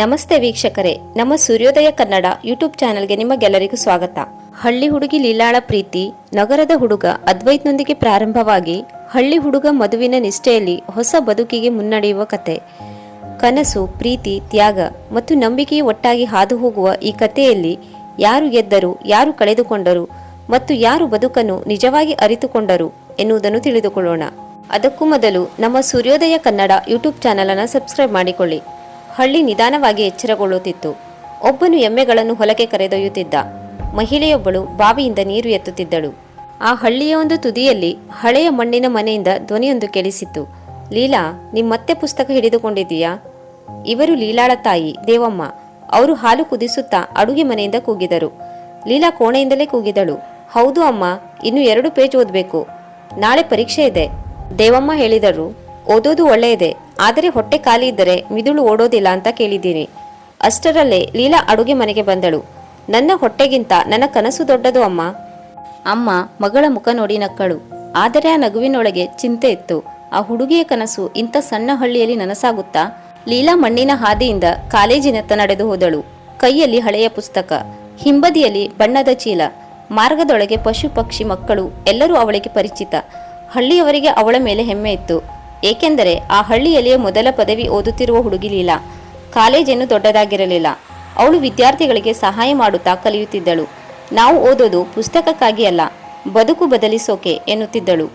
ನಮಸ್ತೆ ವೀಕ್ಷಕರೇ, ನಮ್ಮ ಸೂರ್ಯೋದಯ ಕನ್ನಡ ಯೂಟ್ಯೂಬ್ ಚಾನೆಲ್ಗೆ ನಿಮಗೆಲ್ಲರಿಗೂ ಸ್ವಾಗತ. ಹಳ್ಳಿ ಹುಡುಗಿ ಲೀಲಾಳ ಪ್ರೀತಿ, ನಗರದ ಹುಡುಗ ಅದ್ವೈತ್ನೊಂದಿಗೆ ಪ್ರಾರಂಭವಾಗಿ ಹಳ್ಳಿ ಹುಡುಗ ಮದುವಿನ ನಿಷ್ಠೆಯಲ್ಲಿ ಹೊಸ ಬದುಕಿಗೆ ಮುನ್ನಡೆಯುವ ಕತೆ. ಕನಸು, ಪ್ರೀತಿ, ತ್ಯಾಗ ಮತ್ತು ನಂಬಿಕೆಯು ಒಟ್ಟಾಗಿ ಹಾದು ಹೋಗುವ ಈ ಕಥೆಯಲ್ಲಿ ಯಾರು ಗೆದ್ದರು, ಯಾರು ಕಳೆದುಕೊಂಡರು ಮತ್ತು ಯಾರು ಬದುಕನ್ನು ನಿಜವಾಗಿ ಅರಿತುಕೊಂಡರು ಎನ್ನುವುದನ್ನು ತಿಳಿದುಕೊಳ್ಳೋಣ. ಅದಕ್ಕೂ ಮೊದಲು ನಮ್ಮ ಸೂರ್ಯೋದಯ ಕನ್ನಡ ಯೂಟ್ಯೂಬ್ ಚಾನೆಲ್ ಅನ್ನು ಸಬ್ಸ್ಕ್ರೈಬ್ ಮಾಡಿಕೊಳ್ಳಿ. ಹಳ್ಳಿ ನಿಧಾನವಾಗಿ ಎಚ್ಚರಗೊಳ್ಳುತ್ತಿತ್ತು. ಒಬ್ಬನು ಎಮ್ಮೆಗಳನ್ನು ಹೊಲಕ್ಕೆ ಕರೆದೊಯ್ಯುತ್ತಿದ್ದ. ಮಹಿಳೆಯೊಬ್ಬಳು ಬಾವಿಯಿಂದ ನೀರು ಎತ್ತುತ್ತಿದ್ದಳು. ಆ ಹಳ್ಳಿಯ ಒಂದು ತುದಿಯಲ್ಲಿ ಹಳೆಯ ಮಣ್ಣಿನ ಮನೆಯಿಂದ ಧ್ವನಿಯೊಂದು ಕೇಳಿಸಿತ್ತು. ಲೀಲಾ ನಿಮ್ಮತ್ತೆ ಪುಸ್ತಕ ಹಿಡಿದುಕೊಂಡಿದ್ದೀಯಾ? ಇವರು ಲೀಲಾಳ ತಾಯಿ, ದೇವಮ್ಮ. ಅವರು ಹಾಲು ಕುದಿಸುತ್ತಾ ಅಡುಗೆ ಮನೆಯಿಂದ ಕೂಗಿದರು. ಲೀಲಾ ಕೋಣೆಯಿಂದಲೇ ಕೂಗಿದಳು. ಹೌದು ಅಮ್ಮ, ಇನ್ನು ಎರಡು ಪೇಜ್ ಓದಬೇಕು. ನಾಳೆ ಪರೀಕ್ಷೆ ಇದೆ. ದೇವಮ್ಮ ಹೇಳಿದರು ಓದೋದು ಒಳ್ಳೆಯದೇ, ಆದರೆ ಹೊಟ್ಟೆ ಖಾಲಿ ಇದ್ದರೆ ಮಿದುಳು ಓಡೋದಿಲ್ಲ ಅಂತ ಕೇಳಿದ್ದೀನಿ ಅಷ್ಟರಲ್ಲೇ ಲೀಲಾ ಅಡುಗೆ ಮನೆಗೆ ಬಂದಳು. ನನ್ನ ಹೊಟ್ಟೆಗಿಂತ ನನ್ನ ಕನಸು ದೊಡ್ಡದು ಅಮ್ಮ. ಅಮ್ಮ, ಮಗಳ ಮುಖ ನೋಡಿ ನಕ್ಕಳು. ಆದರೆ ಆ ನಗುವಿನೊಳಗೆ ಚಿಂತೆ ಇತ್ತು. ಆ ಹುಡುಗಿಯ ಕನಸು ಇಂಥ ಸಣ್ಣ ಹಳ್ಳಿಯಲ್ಲಿ ನನಸಾಗುತ್ತಾ? ಲೀಲಾ ಮಣ್ಣಿನ ಹಾದಿಯಿಂದ ಕಾಲೇಜಿನತ್ತ ನಡೆದು ಹೋದಳು. ಕೈಯಲ್ಲಿ ಹಳೆಯ ಪುಸ್ತಕ, ಹಿಂಬದಿಯಲ್ಲಿ ಬಣ್ಣದ ಚೀಲ. ಮಾರ್ಗದೊಳಗೆ ಪಶು ಪಕ್ಷಿ ಮಕ್ಕಳು ಎಲ್ಲರೂ ಅವಳಿಗೆ ಪರಿಚಿತ. ಹಳ್ಳಿಯವರಿಗೆ ಅವಳ ಮೇಲೆ ಹೆಮ್ಮೆ ಇತ್ತು. ಏಕೆಂದರೆ ಆ ಹಳ್ಳಿಯಲ್ಲಿಯೇ ಮೊದಲ ಪದವಿ ಓದುತ್ತಿರುವ ಹುಡುಗಿ ಲೀಲಾ. ಕಾಲೇಜೇನು ದೊಡ್ಡದಾಗಿರಲಿಲ್ಲ. ಅವಳು ವಿದ್ಯಾರ್ಥಿಗಳಿಗೆ ಸಹಾಯ ಮಾಡುತ್ತಾ ಕಲಿಯುತ್ತಿದ್ದಳು. ನಾವು ಓದೋದು ಪುಸ್ತಕಕ್ಕಾಗಿ ಅಲ್ಲ, ಬದುಕು ಬದಲಿಸೋಕೆ ಎನ್ನುತ್ತಿದ್ದಳು.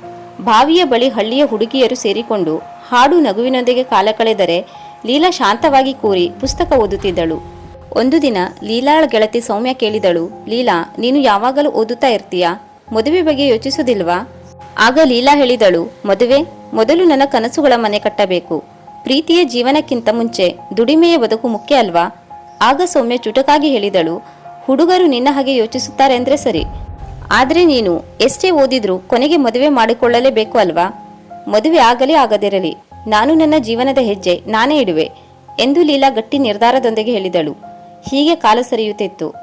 ಬಾವಿಯ ಬಳಿ ಹಳ್ಳಿಯ ಹುಡುಗಿಯರು ಸೇರಿಕೊಂಡು ಹಾಡು ನಗುವಿನೊಂದಿಗೆ ಕಾಲ ಕಳೆದರೆ ಲೀಲಾ ಶಾಂತವಾಗಿ ಕೂರಿ ಪುಸ್ತಕ ಓದುತ್ತಿದ್ದಳು. ಒಂದು ದಿನ ಲೀಲಾಳ ಗೆಳತಿ ಸೌಮ್ಯ ಕೇಳಿದಳು, ಲೀಲಾ, ನೀನು ಯಾವಾಗಲೂ ಓದುತ್ತಾ ಇರ್ತೀಯಾ? ಮದುವೆ ಬಗ್ಗೆ ಯೋಚಿಸುವುದಿಲ್ವಾ? ಆಗ ಲೀಲಾ ಹೇಳಿದಳು, ಮದುವೆ, ಮೊದಲು ನನ್ನ ಕನಸುಗಳ ಮನೆ ಕಟ್ಟಬೇಕು. ಪ್ರೀತಿಯ ಜೀವನಕ್ಕಿಂತ ಮುಂಚೆ ದುಡಿಮೆಯ ಬದುಕು ಮುಖ್ಯ ಅಲ್ವಾ? ಆಗ ಸೌಮ್ಯ ಚುಟಕಾಗಿ ಹೇಳಿದಳು, ಹುಡುಗರು ನಿನ್ನ ಹಾಗೆ ಯೋಚಿಸುತ್ತಾರೆ ಅಂದ್ರೆ ಸರಿ. ಆದರೆ ನೀನು ಎಷ್ಟೇ ಓದಿದ್ರೂ ಕೊನೆಗೆ ಮದುವೆ ಮಾಡಿಕೊಳ್ಳಲೇಬೇಕು ಅಲ್ವಾ? ಮದುವೆ ಆಗಲೇ ಆಗದಿರಲಿ. ನಾನು ನನ್ನ ಜೀವನದ ಹೆಜ್ಜೆ ನಾನೇ ಇಡುವೆ, ಎಂದು ಲೀಲಾ ಗಟ್ಟಿ ನಿರ್ಧಾರದೊಂದಿಗೆ ಹೇಳಿದಳು. ಹೀಗೆ ಕಾಲ ಸರಿಯುತ್ತಿತ್ತು.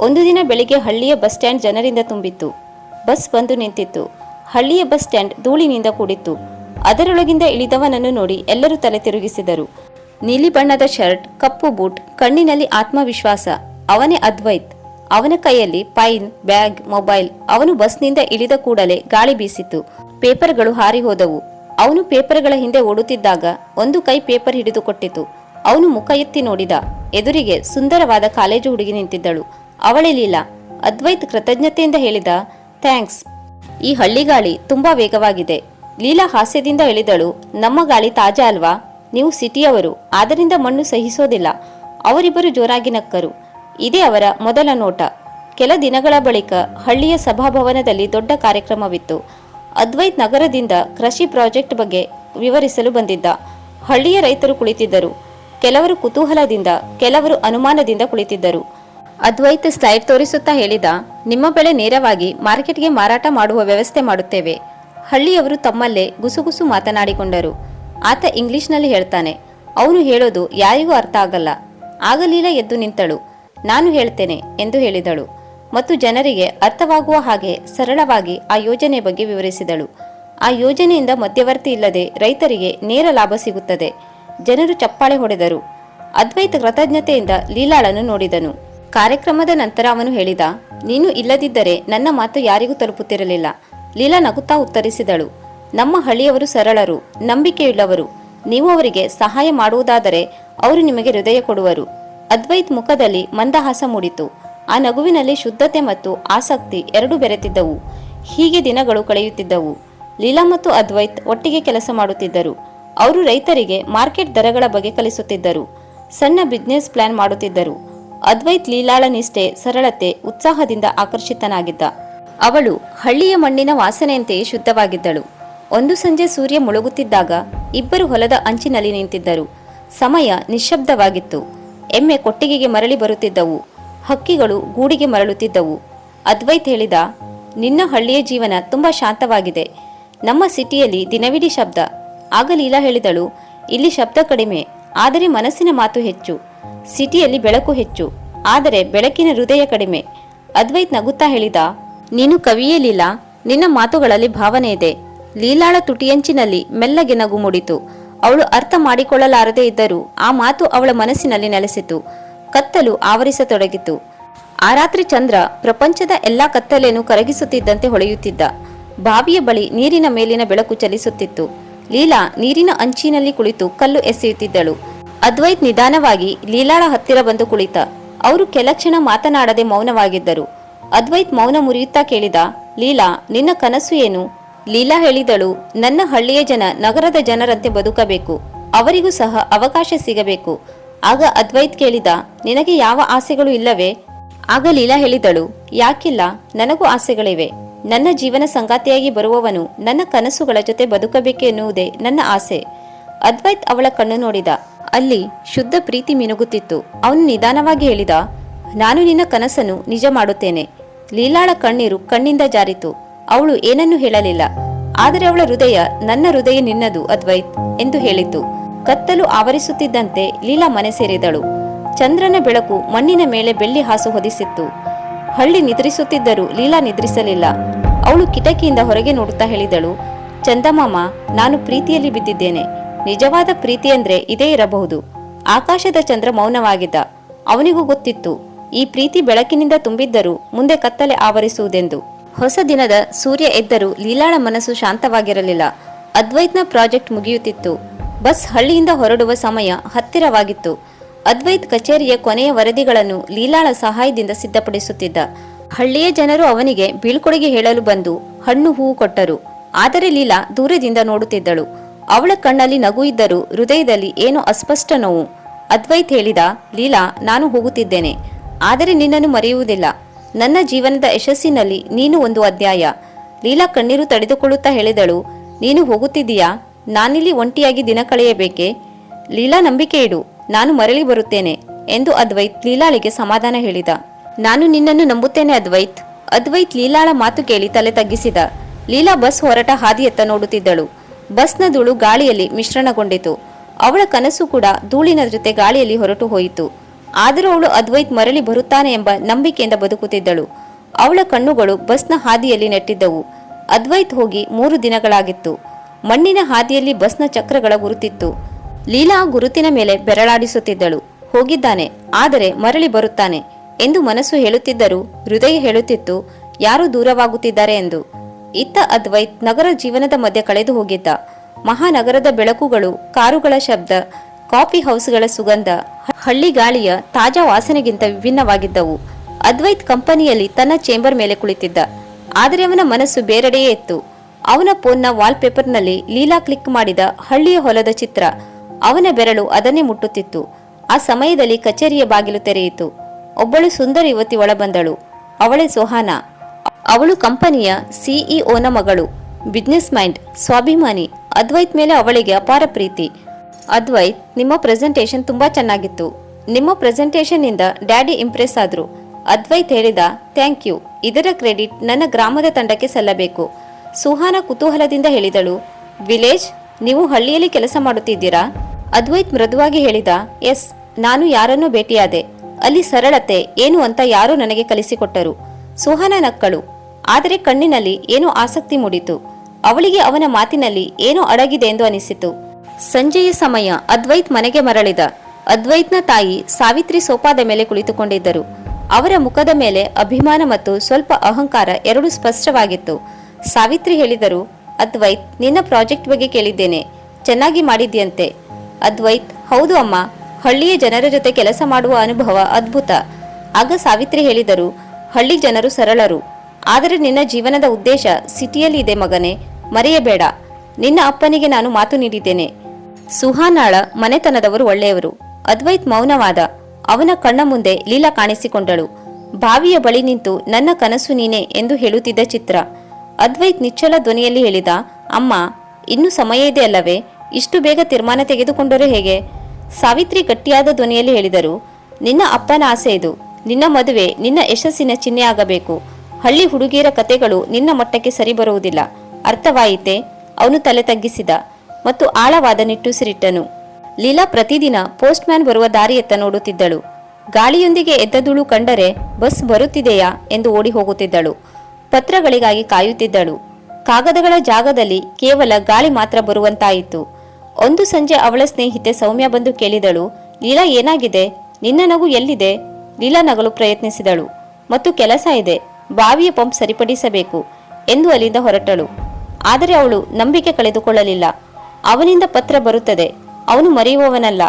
ಒಂದು ದಿನ ಬೆಳಿಗ್ಗೆ ಹಳ್ಳಿಯ ಬಸ್ ಸ್ಟ್ಯಾಂಡ್ ಜನರಿಂದ ತುಂಬಿತ್ತು. ಬಸ್ ಬಂದು ನಿಂತಿತ್ತು. ಹಳ್ಳಿಯ ಬಸ್ ಸ್ಟ್ಯಾಂಡ್ ಧೂಳಿನಿಂದ ಕೂಡಿತ್ತು. ಅದರೊಳಗಿಂದ ಇಳಿದವನನ್ನು ನೋಡಿ ಎಲ್ಲರೂ ತಲೆ ತಿರುಗಿಸಿದರು. ನೀಲಿ ಬಣ್ಣದ ಶರ್ಟ್, ಕಪ್ಪು ಬೂಟ್, ಕಣ್ಣಿನಲ್ಲಿ ಆತ್ಮವಿಶ್ವಾಸ, ಅವನೇ ಅದ್ವೈತ್. ಅವನ ಕೈಯಲ್ಲಿ ಪೈನ್, ಬ್ಯಾಗ್, ಮೊಬೈಲ್, ಅವನು ಬಸ್ನಿಂದ ಇಳಿದ ಕೂಡಲೇ ಗಾಳಿ ಬೀಸಿತು ಪೇಪರ್ಗಳು ಹಾರಿ ಹೋದವು. ಅವನು ಪೇಪರ್ಗಳ ಹಿಂದೆ ಓಡುತ್ತಿದ್ದಾಗ ಒಂದು ಕೈ ಪೇಪರ್ ಹಿಡಿದುಕೊಟ್ಟಿತು ಅವನು ಮುಖ ಎತ್ತಿ ನೋಡಿದ. ಎದುರಿಗೆ ಸುಂದರವಾದ ಕಾಲೇಜು ಹುಡುಗಿ ನಿಂತಿದ್ದಳು. ಅವಳೇ ಲೀಲಾ. ಅದ್ವೈತ್ ಕೃತಜ್ಞತೆಯಿಂದ ಹೇಳಿದ, ಥ್ಯಾಂಕ್ಸ್. ಈ ಹಳ್ಳಿ ಗಾಳಿ ತುಂಬಾ ವೇಗವಾಗಿದೆ. ಲೀಲಾ ಹಾಸ್ಯದಿಂದ ಎಳಿದಳು ನಮ್ಮ ಗಾಳಿ ತಾಜಾ ಅಲ್ವಾ? ನೀವು ಸಿಟಿಯವರು. ಆದ್ದರಿಂದ ಮಣ್ಣು ಸಹಿಸೋದಿಲ್ಲ. ಅವರಿಬ್ಬರು ಜೋರಾಗಿ ನಕ್ಕರು. ಇದೇ ಅವರ ಮೊದಲ ನೋಟ. ಕೆಲ ದಿನಗಳ ಬಳಿಕ ಹಳ್ಳಿಯ ಸಭಾಭವನದಲ್ಲಿ ದೊಡ್ಡ ಕಾರ್ಯಕ್ರಮವಿತ್ತು. ಅದ್ವೈತ್ ನಗರದಿಂದ ಕೃಷಿ ಪ್ರಾಜೆಕ್ಟ್ ಬಗ್ಗೆ ವಿವರಿಸಲು ಬಂದಿದ್ದ. ಹಳ್ಳಿಯ ರೈತರು ಕುಳಿತಿದ್ದರು. ಕೆಲವರು ಕುತೂಹಲದಿಂದ, ಕೆಲವರು ಅನುಮಾನದಿಂದ ಕುಳಿತಿದ್ದರು. ಅದ್ವೈತ್ ಸ್ಲೈಡ್ ತೋರಿಸುತ್ತಾ ಹೇಳಿದ, ನಿಮ್ಮ ಬೆಳೆ ನೇರವಾಗಿ ಮಾರ್ಕೆಟ್ಗೆ ಮಾರಾಟ ಮಾಡುವ ವ್ಯವಸ್ಥೆ ಮಾಡುತ್ತೇವೆ. ಹಳ್ಳಿಯವರು ತಮ್ಮಲ್ಲೇ ಗುಸುಗುಸು ಮಾತನಾಡಿಕೊಂಡರು. ಆತ ಇಂಗ್ಲಿಷ್ನಲ್ಲಿ ಹೇಳ್ತಾನೆ, ಅವನು ಹೇಳೋದು ಯಾರಿಗೂ ಅರ್ಥ ಆಗಲ್ಲ. ಆಗಲಿಲ್ಲ ಎದ್ದು ನಿಂತಳು. ನಾನು ಹೇಳ್ತೇನೆ ಎಂದು ಹೇಳಿದಳು. ಮತ್ತು ಜನರಿಗೆ ಅರ್ಥವಾಗುವ ಹಾಗೆ ಸರಳವಾಗಿ ಆ ಯೋಜನೆ ಬಗ್ಗೆ ವಿವರಿಸಿದಳು. ಆ ಯೋಜನೆಯಿಂದ ಮಧ್ಯವರ್ತಿ ಇಲ್ಲದೆ ರೈತರಿಗೆ ನೇರ ಲಾಭ ಸಿಗುತ್ತದೆ. ಜನರು ಚಪ್ಪಾಳೆ ಹೊಡೆದರು. ಅದ್ವೈತ ಕೃತಜ್ಞತೆಯಿಂದ ಲೀಲಾಳನ್ನು ನೋಡಿದನು. ಕಾರ್ಯಕ್ರಮದ ನಂತರ ಅವನು ಹೇಳಿದ, ನೀನು ಇಲ್ಲದಿದ್ದರೆ ನನ್ನ ಮಾತು ಯಾರಿಗೂ ತಲುಪುತ್ತಿರಲಿಲ್ಲ. ಲೀಲಾ ನಗುತ್ತಾ ಉತ್ತರಿಸಿದಳು, ನಮ್ಮ ಹಳ್ಳಿಯವರು ಸರಳರು, ನಂಬಿಕೆಯುಳ್ಳವರು, ನೀವು ಅವರಿಗೆ ಸಹಾಯ ಮಾಡುವುದಾದರೆ ಅವರು ನಿಮಗೆ ಹೃದಯ ಕೊಡುವರು. ಅದ್ವೈತ್ ಮುಖದಲ್ಲಿ ಮಂದಹಾಸ ಮೂಡಿತು. ಆ ನಗುವಿನಲ್ಲಿ ಶುದ್ಧತೆ ಮತ್ತು ಆಸಕ್ತಿ ಎರಡೂ ಬೆರೆತಿದ್ದವು. ಹೀಗೆ ದಿನಗಳು ಕಳೆಯುತ್ತಿದ್ದವು. ಲೀಲಾ ಮತ್ತು ಅದ್ವೈತ್ ಒಟ್ಟಿಗೆ ಕೆಲಸ ಮಾಡುತ್ತಿದ್ದರು. ಅವರು ರೈತರಿಗೆ ಮಾರ್ಕೆಟ್ ದರಗಳ ಬಗ್ಗೆ ಕಲಿಸುತ್ತಿದ್ದರು. ಸಣ್ಣ ಬಿಸ್ನೆಸ್ ಪ್ಲಾನ್ ಮಾಡುತ್ತಿದ್ದರು. ಅದ್ವೈತ್ ಲೀಲಾಳ ನಿಷ್ಠೆ, ಸರಳತೆ, ಉತ್ಸಾಹದಿಂದ ಆಕರ್ಷಿತನಾಗಿದ್ದ. ಅವಳು ಹಳ್ಳಿಯ ಮಣ್ಣಿನ ವಾಸನೆಯಂತೆಯೇ ಶುದ್ಧವಾಗಿದ್ದಳು. ಒಂದು ಸಂಜೆ ಸೂರ್ಯ ಮುಳುಗುತ್ತಿದ್ದಾಗ ಇಬ್ಬರು ಹೊಲದ ಅಂಚಿನಲ್ಲಿ ನಿಂತಿದ್ದರು. ಸಮಯ ನಿಶ್ಶಬ್ದವಾಗಿತ್ತು. ಎಮ್ಮೆ ಕೊಟ್ಟಿಗೆಗೆ ಮರಳಿ ಬರುತ್ತಿದ್ದವು. ಹಕ್ಕಿಗಳು ಗೂಡಿಗೆ ಮರಳುತ್ತಿದ್ದವು. ಅದ್ವೈತ್ ಹೇಳಿದ, ನಿನ್ನ ಹಳ್ಳಿಯ ಜೀವನ ತುಂಬಾ ಶಾಂತವಾಗಿದೆ. ನಮ್ಮ ಸಿಟಿಯಲ್ಲಿ ದಿನವಿಡೀ ಶಬ್ದ. ಆಗ ಲೀಲಾ ಹೇಳಿದಳು, ಇಲ್ಲಿ ಶಬ್ದ ಕಡಿಮೆ, ಆದರೆ ಮನಸ್ಸಿನ ಮಾತು ಹೆಚ್ಚು. ಸಿಟಿಯಲ್ಲಿ ಬೆಳಕು ಹೆಚ್ಚು, ಆದರೆ ಬೆಳಕಿನ ಹೃದಯ ಕಡಿಮೆ. ಅದ್ವೈತ್ ನಗುತ್ತಾ ಹೇಳಿದ, ನೀನು ಕವಿಯೇ ಲೀಲಾ, ನಿನ್ನ ಮಾತುಗಳಲ್ಲಿ ಭಾವನೆ ಇದೆ. ಲೀಲಾಳ ತುಟಿಯಂಚಿನಲ್ಲಿ ಮೆಲ್ಲಗೆ ನಗು ಮೂಡಿತು. ಅವಳು ಅರ್ಥ ಮಾಡಿಕೊಳ್ಳಲಾರದೇ ಇದ್ದರೂ ಆ ಮಾತು ಅವಳ ಮನಸ್ಸಿನಲ್ಲಿ ನೆಲೆಸಿತು. ಕತ್ತಲು ಆವರಿಸತೊಡಗಿತು. ಆ ರಾತ್ರಿ ಚಂದ್ರ ಪ್ರಪಂಚದ ಎಲ್ಲಾ ಕತ್ತಲೆಯನ್ನು ಕರಗಿಸುತ್ತಿದ್ದಂತೆ ಹೊಳೆಯುತ್ತಿದ್ದ. ಬಾವಿಯ ಬಳಿ ನೀರಿನ ಮೇಲಿನ ಬೆಳಕು ಚಲಿಸುತ್ತಿತ್ತು. ಲೀಲಾ ನೀರಿನ ಅಂಚಿನಲ್ಲಿ ಕುಳಿತು ಕಲ್ಲು ಎಸೆಯುತ್ತಿದ್ದಳು. ಅದ್ವೈತ್ ನಿಧಾನವಾಗಿ ಲೀಲಾಳ ಹತ್ತಿರ ಬಂದು ಕುಳಿತ. ಅವರು ಕೆಲ ಕ್ಷಣ ಮಾತನಾಡದೆ ಮೌನವಾಗಿದ್ದರು. ಅದ್ವೈತ್ ಮೌನ ಮುರಿಯುತ್ತಾ ಕೇಳಿದ, ಲೀಲಾ, ನಿನ್ನ ಕನಸು ಏನು? ಲೀಲಾ ಹೇಳಿದಳು, ನನ್ನ ಹಳ್ಳಿಯ ಜನ ನಗರದ ಜನರಂತೆ ಬದುಕಬೇಕು. ಅವರಿಗೂ ಸಹ ಅವಕಾಶ ಸಿಗಬೇಕು. ಆಗ ಅದ್ವೈತ್ ಕೇಳಿದ, ನಿನಗೆ ಯಾವ ಆಸೆಗಳು ಇಲ್ಲವೇ? ಆಗ ಲೀಲಾ ಹೇಳಿದಳು, ಯಾಕಿಲ್ಲ, ನನಗೂ ಆಸೆಗಳಿವೆ. ನನ್ನ ಜೀವನ ಸಂಗಾತಿಯಾಗಿ ಬರುವವನು ನನ್ನ ಕನಸುಗಳ ಜೊತೆ ಬದುಕಬೇಕೆನ್ನುವುದೇ ನನ್ನ ಆಸೆ. ಅದ್ವೈತ್ ಅವಳ ಕಣ್ಣು ನೋಡಿದ ಅಲ್ಲಿ ಶುದ್ಧ ಪ್ರೀತಿ ಮಿನುಗುತ್ತಿತ್ತು. ಅವನು ನಿಧಾನವಾಗಿ ಹೇಳಿದ, ನಾನು ನಿನ್ನ ಕನಸನ್ನು ನಿಜ ಮಾಡುತ್ತೇನೆ. ಲೀಲಾಳ ಕಣ್ಣೀರು ಕಣ್ಣಿಂದ ಜಾರಿತು. ಅವಳು ಏನನ್ನೂ ಹೇಳಲಿಲ್ಲ. ಆದರೆ ಅವಳ ಹೃದಯ ನನ್ನ ಹೃದಯ ನಿನ್ನದು ಅದ್ವೈತ್ ಎಂದು ಹೇಳಿತು. ಕತ್ತಲು ಆವರಿಸುತ್ತಿದ್ದಂತೆ ಲೀಲಾ ಮನೆ ಸೇರಿದಳು. ಚಂದ್ರನ ಬೆಳಕು ಮಣ್ಣಿನ ಮೇಲೆ ಬೆಳ್ಳಿ ಹಾಸು ಹೊದಿಸಿತ್ತು. ಹಳ್ಳಿ ನಿದ್ರಿಸುತ್ತಿದ್ದರೂ ಲೀಲಾ ನಿದ್ರಿಸಲಿಲ್ಲ. ಅವಳು ಕಿಟಕಿಯಿಂದ ಹೊರಗೆ ನೋಡುತ್ತಾ ಹೇಳಿದಳು, ಚಂದಮಾಮ, ನಾನು ಪ್ರೀತಿಯಲ್ಲಿ ಬಿದ್ದಿದ್ದೇನೆ. ನಿಜವಾದ ಪ್ರೀತಿ ಅಂದ್ರೆ ಇದೇ ಇರಬಹುದು. ಆಕಾಶದ ಚಂದ್ರ ಮೌನವಾಗಿದ್ದ. ಅವನಿಗೂ ಗೊತ್ತಿತ್ತು, ಈ ಪ್ರೀತಿ ಬೆಳಕಿನಿಂದ ತುಂಬಿದ್ದರೂ ಮುಂದೆ ಕತ್ತಲೆ ಆವರಿಸುವುದೆಂದು. ಹೊಸ ದಿನದ ಸೂರ್ಯ ಎದ್ದರೂ ಲೀಲಾಳ ಮನಸ್ಸು ಶಾಂತವಾಗಿರಲಿಲ್ಲ. ಅದ್ವೈತ್ನ ಪ್ರಾಜೆಕ್ಟ್ ಮುಗಿಯುತ್ತಿತ್ತು. ಬಸ್ ಹಳ್ಳಿಯಿಂದ ಹೊರಡುವ ಸಮಯ ಹತ್ತಿರವಾಗಿತ್ತು. ಅದ್ವೈತ್ ಕಚೇರಿಯ ಕೊನೆಯ ವರದಿಗಳನ್ನು ಲೀಲಾಳ ಸಹಾಯದಿಂದ ಸಿದ್ಧಪಡಿಸುತ್ತಿದ್ದ. ಹಳ್ಳಿಯ ಜನರು ಅವನಿಗೆ ಬೀಳ್ಕೊಡುಗೆ ಹೇಳಲು ಬಂದು ಹಣ್ಣು ಹೂವು ಕೊಟ್ಟರು. ಆದರೆ ಲೀಲಾ ದೂರದಿಂದ ನೋಡುತ್ತಿದ್ದಳು. ಅವಳ ಕಣ್ಣಲ್ಲಿ ನಗು ಇದ್ದರೂ ಹೃದಯದಲ್ಲಿ ಏನೋ ಅಸ್ಪಷ್ಟ ನೋವು. ಅದ್ವೈತ್ ಹೇಳಿದ, ಲೀಲಾ, ನಾನು ಹೋಗುತ್ತಿದ್ದೇನೆ. ಆದರೆ ನಿನ್ನನ್ನು ಮರೆಯುವುದಿಲ್ಲ. ನನ್ನ ಜೀವನದ ಯಶಸ್ಸಿನಲ್ಲಿ ನೀನು ಒಂದು ಅಧ್ಯಾಯ. ಲೀಲಾ ಕಣ್ಣೀರು ತಡೆದುಕೊಳ್ಳುತ್ತಾ ಹೇಳಿದಳು, ನೀನು ಹೋಗುತ್ತಿದ್ದೀಯಾ? ನಾನಿಲ್ಲಿ ಒಂಟಿಯಾಗಿ ದಿನ ಕಳೆಯಬೇಕೆ? ಲೀಲಾ, ನಂಬಿಕೆ ಇಡು. ನಾನು ಮರಳಿ ಬರುತ್ತೇನೆ ಎಂದು ಅದ್ವೈತ್ ಲೀಲಾಳಿಗೆ ಸಮಾಧಾನ ಹೇಳಿದ. ನಾನು ನಿನ್ನನ್ನು ನಂಬುತ್ತೇನೆ ಅದ್ವೈತ್. ಅದ್ವೈತ್ ಲೀಲಾಳ ಮಾತು ಕೇಳಿ ತಲೆ ತಗ್ಗಿಸಿದ. ಲೀಲಾ ಬಸ್ ಹೊರಟ ಹಾದಿಯತ್ತ ನೋಡುತ್ತಿದ್ದಳು. ಬಸ್ನ ಧೂಳು ಗಾಳಿಯಲ್ಲಿ ಮಿಶ್ರಣಗೊಂಡಿತು. ಅವಳ ಕನಸು ಕೂಡ ಧೂಳಿನ ಜೊತೆ ಗಾಳಿಯಲ್ಲಿ ಹೊರಟು ಹೋಯಿತು. ಆದರೂ ಅವಳು ಅದ್ವೈತ್ ಮರಳಿ ಬರುತ್ತಾನೆ ಎಂಬ ನಂಬಿಕೆಯಿಂದ ಬದುಕುತ್ತಿದ್ದಳು. ಅವಳ ಕಣ್ಣುಗಳು ಬಸ್ನ ಹಾದಿಯಲ್ಲಿ ನೆಟ್ಟಿದ್ದವು. ಅದ್ವೈತ್ ಹೋಗಿ ಮೂರು ದಿನಗಳಾಗಿತ್ತು. ಮಣ್ಣಿನ ಹಾದಿಯಲ್ಲಿ ಬಸ್ನ ಚಕ್ರಗಳ ಗುರುತಿತ್ತು. ಲೀಲಾ ಗುರುತಿನ ಮೇಲೆ ಬೆರಳಾಡಿಸುತ್ತಿದ್ದಳು. ಹೋಗಿದ್ದಾನೆ, ಆದರೆ ಮರಳಿ ಬರುತ್ತಾನೆ ಎಂದು ಮನಸ್ಸು ಹೇಳುತ್ತಿದ್ದರೂ ಹೃದಯ ಹೇಳುತ್ತಿತ್ತು, ಯಾರು ದೂರವಾಗುತ್ತಿದ್ದಾರೆ ಎಂದು. ಇತ್ತ ಅದ್ವೈತ್ ನಗರ ಜೀವನದ ಮಧ್ಯೆ ಕಳೆದು ಹೋಗಿದ್ದ. ಮಹಾನಗರದ ಬೆಳಕುಗಳು, ಕಾರುಗಳ ಶಬ್ದ, ಕಾಫಿ ಹೌಸ್ಗಳ ಸುಗಂಧ, ಹಳ್ಳಿ ಗಾಳಿಯ ತಾಜಾ ವಾಸನೆಗಿಂತ ವಿಭಿನ್ನವಾಗಿದ್ದವು. ಅದ್ವೈತ್ ಕಂಪನಿಯಲ್ಲಿ ತನ್ನ ಚೇಂಬರ್ ಮೇಲೆ ಕುಳಿತಿದ್ದ. ಆದರೆ ಅವನ ಮನಸ್ಸು ಬೇರೆಡೆಯೇ ಇತ್ತು. ಅವನ ಫೋನ್ನ ವಾಲ್ಪೇಪರ್ನಲ್ಲಿ ಲೀಲಾ ಕ್ಲಿಕ್ ಮಾಡಿದ ಹಳ್ಳಿಯ ಹೊಲದ ಚಿತ್ರ. ಅವನ ಬೆರಳು ಅದನ್ನೇ ಮುಟ್ಟುತ್ತಿತ್ತು. ಆ ಸಮಯದಲ್ಲಿ ಕಚೇರಿಯ ಬಾಗಿಲು ತೆರೆಯಿತು. ಒಬ್ಬಳು ಸುಂದರ ಯುವತಿ ಒಳಬಂದಳು. ಅವಳೇ ಸೋಹಾನಾ. ಅವಳು ಕಂಪನಿಯ ಸಿಇಒನ ಮಗಳು. ಬಿಸ್ನೆಸ್ ಮೈಂಡ್, ಸ್ವಾಭಿಮಾನಿ. ಅದ್ವೈತ್ ಮೇಲೆ ಅವಳಿಗೆ ಅಪಾರ ಪ್ರೀತಿ. ಅದ್ವೈತ್, ನಿಮ್ಮ ಪ್ರೆಸೆಂಟೇಷನ್ ತುಂಬಾ ಚೆನ್ನಾಗಿತ್ತು. ನಿಮ್ಮ ಪ್ರೆಸೆಂಟೇಷನ್ನಿಂದ ಡ್ಯಾಡಿ ಇಂಪ್ರೆಸ್ ಆದ್ರು. ಅದ್ವೈತ್ ಹೇಳಿದ, ಥ್ಯಾಂಕ್ ಯು. ಇದರ ಕ್ರೆಡಿಟ್ ನನ್ನ ಗ್ರಾಮದ ತಂಡಕ್ಕೆ ಸಲ್ಲಬೇಕು. ಸುಹಾನ ಕುತೂಹಲದಿಂದ ಹೇಳಿದಳು, ವಿಲೇಜ್, ನೀವು ಹಳ್ಳಿಯಲ್ಲಿ ಕೆಲಸ ಮಾಡುತ್ತಿದ್ದೀರಾ? ಅದ್ವೈತ್ ಮೃದುವಾಗಿ ಹೇಳಿದ, ಎಸ್, ನಾನು ಯಾರನ್ನೂ ಭೇಟಿಯಾದೆ. ಅಲ್ಲಿ ಸರಳತೆ, ಏನು ಅಂತ ಯಾರೋ ನನಗೆ ಕಲಿಸಿಕೊಟ್ಟರು. ಸುಹಾನ ನಕ್ಕಳು ಆದರೆ ಕಣ್ಣಿನಲ್ಲಿ ಏನೋ ಆಸಕ್ತಿ ಮೂಡಿತು. ಅವಳಿಗೆ ಅವನ ಮಾತಿನಲ್ಲಿ ಏನೋ ಅಡಗಿದೆ ಎಂದು ಅನಿಸಿತು. ಸಂಜೆಯ ಸಮಯ ಅದ್ವೈತ್ ಮನೆಗೆ ಮರಳಿದ. ಅದ್ವೈತ್ನ ತಾಯಿ ಸಾವಿತ್ರಿ ಸೋಪಾದ ಮೇಲೆ ಕುಳಿತುಕೊಂಡಿದ್ದರು. ಅವರ ಮುಖದ ಮೇಲೆ ಅಭಿಮಾನ ಮತ್ತು ಸ್ವಲ್ಪ ಅಹಂಕಾರ ಎರಡೂ ಸ್ಪಷ್ಟವಾಗಿತ್ತು. ಸಾವಿತ್ರಿ ಹೇಳಿದರು, ಅದ್ವೈತ್, ನಿನ್ನ ಪ್ರಾಜೆಕ್ಟ್ ಬಗ್ಗೆ ಕೇಳಿದ್ದೇನೆ. ಚೆನ್ನಾಗಿ ಮಾಡಿದ್ಯಂತೆ ಅದ್ವೈತ್, ಹೌದು ಅಮ್ಮ. ಹಳ್ಳಿಯ ಜನರ ಜೊತೆ ಕೆಲಸ ಮಾಡುವ ಅನುಭವ ಅದ್ಭುತ. ಆಗ ಸಾವಿತ್ರಿ ಹೇಳಿದರು, ಹಳ್ಳಿ ಜನರು ಸರಳರು. ಆದರೆ ನಿನ್ನ ಜೀವನದ ಉದ್ದೇಶ ಸಿಟಿಯಲ್ಲಿ ಇದೆ ಮಗನೇ, ಮರೆಯಬೇಡ. ನಿನ್ನ ಅಪ್ಪನಿಗೆ ನಾನು ಮಾತು ನೀಡಿದ್ದೇನೆ. ಸುಹಾನಾಳ ಮನೆತನದವರು ಒಳ್ಳೆಯವರು. ಅದ್ವೈತ್ ಮೌನವಾದ. ಅವನ ಕಣ್ಣ ಮುಂದೆ ಲೀಲಾ ಕಾಣಿಸಿಕೊಂಡಳು. ಬಾವಿಯ ಬಳಿ ನಿಂತು, ನನ್ನ ಕನಸು ನೀನೆ ಎಂದು ಹೇಳುತ್ತಿದ್ದ ಚಿತ್ರ. ಅದ್ವೈತ್ ನಿಚ್ಚಲ ಧ್ವನಿಯಲ್ಲಿ ಹೇಳಿದ, ಅಮ್ಮ, ಇನ್ನೂ ಸಮಯ ಇದೆ ಅಲ್ಲವೇ? ಇಷ್ಟು ಬೇಗ ತೀರ್ಮಾನ ತೆಗೆದುಕೊಂಡರೆ ಹೇಗೆ? ಸಾವಿತ್ರಿ ಗಟ್ಟಿಯಾದ ಧ್ವನಿಯಲ್ಲಿ ಹೇಳಿದರು, ನಿನ್ನ ಅಪ್ಪನ ಆಸೆ ಇದು. ನಿನ್ನ ಮದುವೆ, ನಿನ್ನ ಯಶಸ್ಸಿನ ಚಿಹ್ನೆ ಆಗಬೇಕು. ಹಳ್ಳಿ ಹುಡುಗಿಯರ ಕತೆಗಳು ನಿನ್ನ ಮಟ್ಟಕ್ಕೆ ಸರಿ ಬರುವುದಿಲ್ಲ. ಅರ್ಥವಾಯಿತೆ? ಅವನು ತಲೆ ತಗ್ಗಿಸಿದ ಮತ್ತು ಆಳವಾದ ನಿಟ್ಟುಸಿರಿಟ್ಟನು. ಲೀಲಾ ಪ್ರತಿದಿನ ಪೋಸ್ಟ್ ಮ್ಯಾನ್ ಬರುವ ದಾರಿಯತ್ತ ನೋಡುತ್ತಿದ್ದಳು. ಗಾಳಿಯೊಂದಿಗೆ ಎದ್ದದುಳು ಕಂಡರೆ, ಬಸ್ ಬರುತ್ತಿದೆಯಾ? ಎಂದು ಓಡಿ ಹೋಗುತ್ತಿದ್ದಳು. ಪತ್ರಗಳಿಗಾಗಿ ಕಾಯುತ್ತಿದ್ದಳು. ಕಾಗದಗಳ ಜಾಗದಲ್ಲಿ ಕೇವಲ ಗಾಳಿ ಮಾತ್ರ ಬರುವಂತಾಯಿತು. ಒಂದು ಸಂಜೆ ಅವಳ ಸ್ನೇಹಿತೆ ಸೌಮ್ಯ ಬಂದು ಕೇಳಿದಳು, ಲೀಲಾ, ಏನಾಗಿದೆ? ನಿನ್ನ ನಗು ಎಲ್ಲಿದೆ? ಲೀಲಾ ನಗಲು ಪ್ರಯತ್ನಿಸಿದಳು. ಮತ್ತು ಕೆಲಸ ಇದೆ. ಬಾವಿಯ ಪಂಪ್ ಸರಿಪಡಿಸಬೇಕು ಎಂದು ಅಲ್ಲಿಂದ ಹೊರಟಳು. ಆದರೆ ಅವಳು ನಂಬಿಕೆ ಕಳೆದುಕೊಳ್ಳಲಿಲ್ಲ. ಅವನಿಂದ ಪತ್ರ ಬರುತ್ತದೆ, ಅವನು ಮರೆಯುವವನಲ್ಲ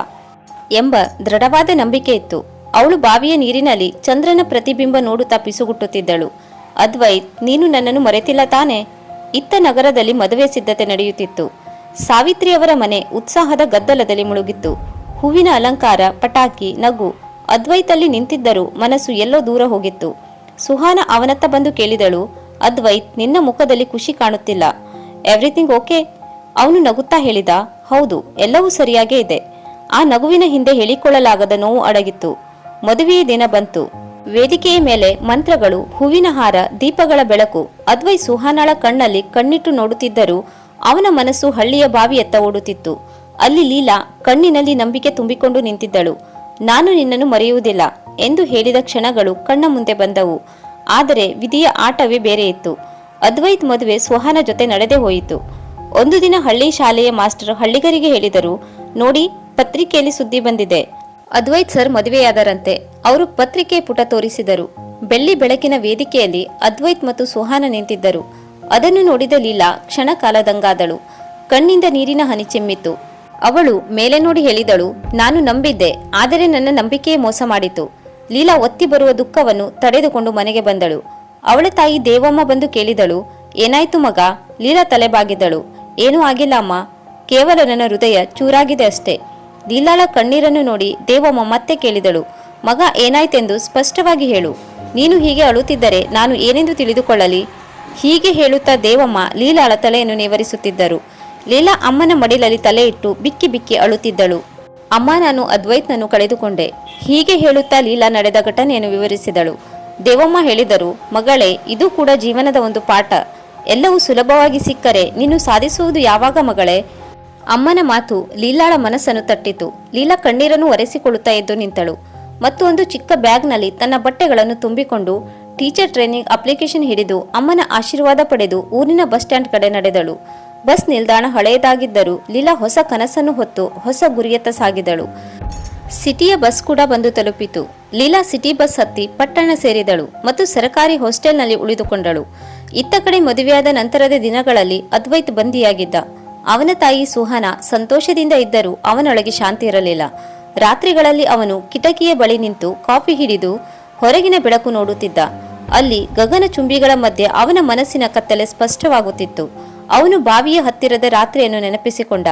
ಎಂಬ ದೃಢವಾದ ನಂಬಿಕೆ ಇತ್ತು. ಅವಳು ಬಾವಿಯ ನೀರಿನಲ್ಲಿ ಚಂದ್ರನ ಪ್ರತಿಬಿಂಬ ನೋಡುತ್ತಾ ಪಿಸುಗುಟ್ಟುತ್ತಿದ್ದಳು. ಅದ್ವೈತ್, ನೀನು ನನ್ನನ್ನು ಮರೆತಿಲ್ಲ ತಾನೆ? ಇತ್ತ ನಗರದಲ್ಲಿ ಮದುವೆ ಸಿದ್ಧತೆ ನಡೆಯುತ್ತಿತ್ತು. ಸಾವಿತ್ರಿಯವರ ಮನೆ ಉತ್ಸಾಹದ ಗದ್ದಲದಲ್ಲಿ ಮುಳುಗಿತ್ತು. ಹೂವಿನ ಅಲಂಕಾರ, ಪಟಾಕಿ, ನಗು ಅದ್ವೈತಲ್ಲಿ ನಿಂತಿದ್ದರೂ ಮನಸ್ಸು ಎಲ್ಲೋ ದೂರ ಹೋಗಿತ್ತು. ಸುಹಾನ ಅವನತ್ತ ಬಂದು ಕೇಳಿದಳು, ಅದ್ವೈತ್, ನಿನ್ನ ಮುಖದಲ್ಲಿ ಖುಷಿ ಕಾಣುತ್ತಿಲ್ಲ. ಎವ್ರಿಥಿಂಗ್ ಓಕೆ ಅವನು ನಗುತ್ತಾ ಹೇಳಿದ, ಹೌದು, ಎಲ್ಲವೂ ಸರಿಯಾಗೇ ಇದೆ. ಆ ನಗುವಿನ ಹಿಂದೆ ಹೇಳಿಕೊಳ್ಳಲಾಗದ ನೋವು ಅಡಗಿತ್ತು. ಮದುವೆಯ ದಿನ ಬಂತು. ವೇದಿಕೆಯ ಮೇಲೆ ಮಂತ್ರಗಳು, ಹೂವಿನ ಹಾರ, ದೀಪಗಳ ಬೆಳಕು. ಅದ್ವೈ ಸುಹಾನಳ ಕಣ್ಣಲ್ಲಿ ಕಣ್ಣಿಟ್ಟು ನೋಡುತ್ತಿದ್ದರೂ ಅವನ ಮನಸ್ಸು ಹಳ್ಳಿಯ ಬಾವಿಯತ್ತ ಓಡುತ್ತಿತ್ತು. ಅಲ್ಲಿ ಲೀಲಾ ಕಣ್ಣಿನಲ್ಲಿ ನಂಬಿಕೆ ತುಂಬಿಕೊಂಡು ನಿಂತಿದ್ದಳು. ನಾನು ನಿನ್ನನ್ನು ಮರೆಯುವುದಿಲ್ಲ ಎಂದು ಹೇಳಿದ ಕ್ಷಣಗಳು ಕಣ್ಣ ಮುಂದೆ ಬಂದವು. ಆದರೆ ವಿಧಿಯ ಆಟವೇ ಬೇರೆ ಇತ್ತು. ಅದ್ವೈತ್ ಮದುವೆ ಸುಹಾನ ಜೊತೆ ನಡೆದೇ ಹೋಯಿತು. ಒಂದು ದಿನ ಹಳ್ಳಿ ಶಾಲೆಯ ಮಾಸ್ಟರ್ ಹಳ್ಳಿಗರಿಗೆ ಹೇಳಿದರು, ನೋಡಿ, ಪತ್ರಿಕೆಯಲ್ಲಿ ಸುದ್ದಿ ಬಂದಿದೆ. ಅದ್ವೈತ್ ಸರ್ ಮದುವೆಯಾದರಂತೆ. ಅವರು ಪತ್ರಿಕೆ ಪುಟ ತೋರಿಸಿದರು. ಬೆಳ್ಳಿ ಬೆಳಕಿನ ವೇದಿಕೆಯಲ್ಲಿ ಅದ್ವೈತ್ ಮತ್ತು ಸುಹಾನ ನಿಂತಿದ್ದರು. ಅದನ್ನು ನೋಡಿದ ಲೀಲಾ ಕ್ಷಣ ಕಾಲದಂಗಾದಳು ಕಣ್ಣಿಂದ ನೀರಿನ ಹನಿ ಚಿಮ್ಮಿತು. ಅವಳು ಮೇಲೆ ನೋಡಿ ಹೇಳಿದಳು, ನಾನು ನಂಬಿದ್ದೆ, ಆದರೆ ನನ್ನ ನಂಬಿಕೆಯೇ ಮೋಸ ಮಾಡಿತು. ಲೀಲಾ ಒತ್ತಿ ಬರುವ ದುಃಖವನ್ನು ತಡೆದುಕೊಂಡು ಮನೆಗೆ ಬಂದಳು. ಅವಳ ತಾಯಿ ದೇವಮ್ಮ ಬಂದು ಕೇಳಿದಳು, ಏನಾಯ್ತು ಮಗ? ಲೀಲಾ ತಲೆಬಾಗಿದ್ದಳು. ಏನೂ ಆಗಿಲ್ಲ ಅಮ್ಮ. ಕೇವಲ ನನ್ನ ಹೃದಯ ಚೂರಾಗಿದೆ ಅಷ್ಟೇ. ಲೀಲಾಳ ಕಣ್ಣೀರನ್ನು ನೋಡಿ ದೇವಮ್ಮ ಮತ್ತೆ ಕೇಳಿದಳು, ಮಗ, ಏನಾಯ್ತೆಂದು ಸ್ಪಷ್ಟವಾಗಿ ಹೇಳು. ನೀನು ಹೀಗೆ ಅಳುತ್ತಿದ್ದರೆ ನಾನು ಏನೆಂದು ತಿಳಿದುಕೊಳ್ಳಲಿ? ಹೀಗೆ ಹೇಳುತ್ತಾ ದೇವಮ್ಮ ಲೀಲಾಳ ತಲೆಯನ್ನು ನೇವರಿಸುತ್ತಿದ್ದರು. ಲೀಲಾ ಅಮ್ಮನ ಮಡಿಲಲ್ಲಿ ತಲೆ ಇಟ್ಟು ಬಿಕ್ಕಿ ಬಿಕ್ಕಿ ಅಳುತ್ತಿದ್ದಳು. ಅಮ್ಮ ನಾನು ಅದ್ವೈತ್ನನ್ನು ಕಳೆದುಕೊಂಡೆ. ಹೀಗೆ ಹೇಳುತ್ತಾ ಲೀಲಾ ನಡೆದ ಘಟನೆಯನ್ನು ವಿವರಿಸಿದಳು. ದೇವಮ್ಮ ಹೇಳಿದರು, ಮಗಳೇ, ಇದು ಕೂಡ ಜೀವನದ ಒಂದು ಪಾಠ. ಎಲ್ಲವೂ ಸುಲಭವಾಗಿ ಸಿಕ್ಕರೆ ನೀನು ಸಾಧಿಸುವುದು ಯಾವಾಗ ಮಗಳೇ? ಅಮ್ಮನ ಮಾತು ಲೀಲಾಳ ಮನಸ್ಸನ್ನು ತಟ್ಟಿತು. ಲೀಲಾ ಕಣ್ಣೀರನ್ನು ಒರೆಸಿಕೊಳ್ಳುತ್ತಾ ಎದ್ದು ನಿಂತಳು. ಮತ್ತು ಒಂದು ಚಿಕ್ಕ ಬ್ಯಾಗ್ನಲ್ಲಿ ತನ್ನ ಬಟ್ಟೆಗಳನ್ನು ತುಂಬಿಕೊಂಡು ಟೀಚರ್ ಟ್ರೈನಿಂಗ್ ಅಪ್ಲಿಕೇಶನ್ ಹಿಡಿದು ಅಮ್ಮನ ಆಶೀರ್ವಾದ ಪಡೆದು ಊರಿನ ಬಸ್ ಸ್ಟ್ಯಾಂಡ್ ಕಡೆ ನಡೆದಳು. ಬಸ್ ನಿಲ್ದಾಣ ಹಳೆಯದಾಗಿದ್ದರೂ ಲೀಲಾ ಹೊಸ ಕನಸನ್ನು ಹೊತ್ತು ಹೊಸ ಗುರಿಯತ್ತ ಸಾಗಿದಳು. ಸಿಟಿಯ ಬಸ್ ಕೂಡ ಬಂದು ತಲುಪಿತು. ಲೀಲಾ ಸಿಟಿ ಬಸ್ ಹತ್ತಿ ಪಟ್ಟಣ ಸೇರಿದಳು ಮತ್ತು ಸರಕಾರಿ ಹಾಸ್ಟೆಲ್ನಲ್ಲಿ ಉಳಿದುಕೊಂಡಳು. ಇತ್ತ ಕಡೆ ಮದುವೆಯಾದ ನಂತರದ ದಿನಗಳಲ್ಲಿ ಅದ್ವೈತ್ ಬಂದಿಯಾಗಿದ್ದ. ಅವನ ತಾಯಿ ಸುಹಾನ ಸಂತೋಷದಿಂದ ಇದ್ದರೂ ಅವನೊಳಗೆ ಶಾಂತಿ ಇರಲಿಲ್ಲ. ರಾತ್ರಿಗಳಲ್ಲಿ ಅವನು ಕಿಟಕಿಯ ಬಳಿ ನಿಂತು ಕಾಫಿ ಹಿಡಿದು ಹೊರಗಿನ ಬೆಳಕು ನೋಡುತ್ತಿದ್ದ. ಅಲ್ಲಿ ಗಗನ ಚುಂಬಿಗಳ ಮಧ್ಯೆ ಅವನ ಮನಸ್ಸಿನ ಕತ್ತಲೆ ಸ್ಪಷ್ಟವಾಗುತ್ತಿತ್ತು. ಅವನು ಬಾವಿಯ ಹತ್ತಿರದ ರಾತ್ರಿಯನ್ನು ನೆನಪಿಸಿಕೊಂಡ.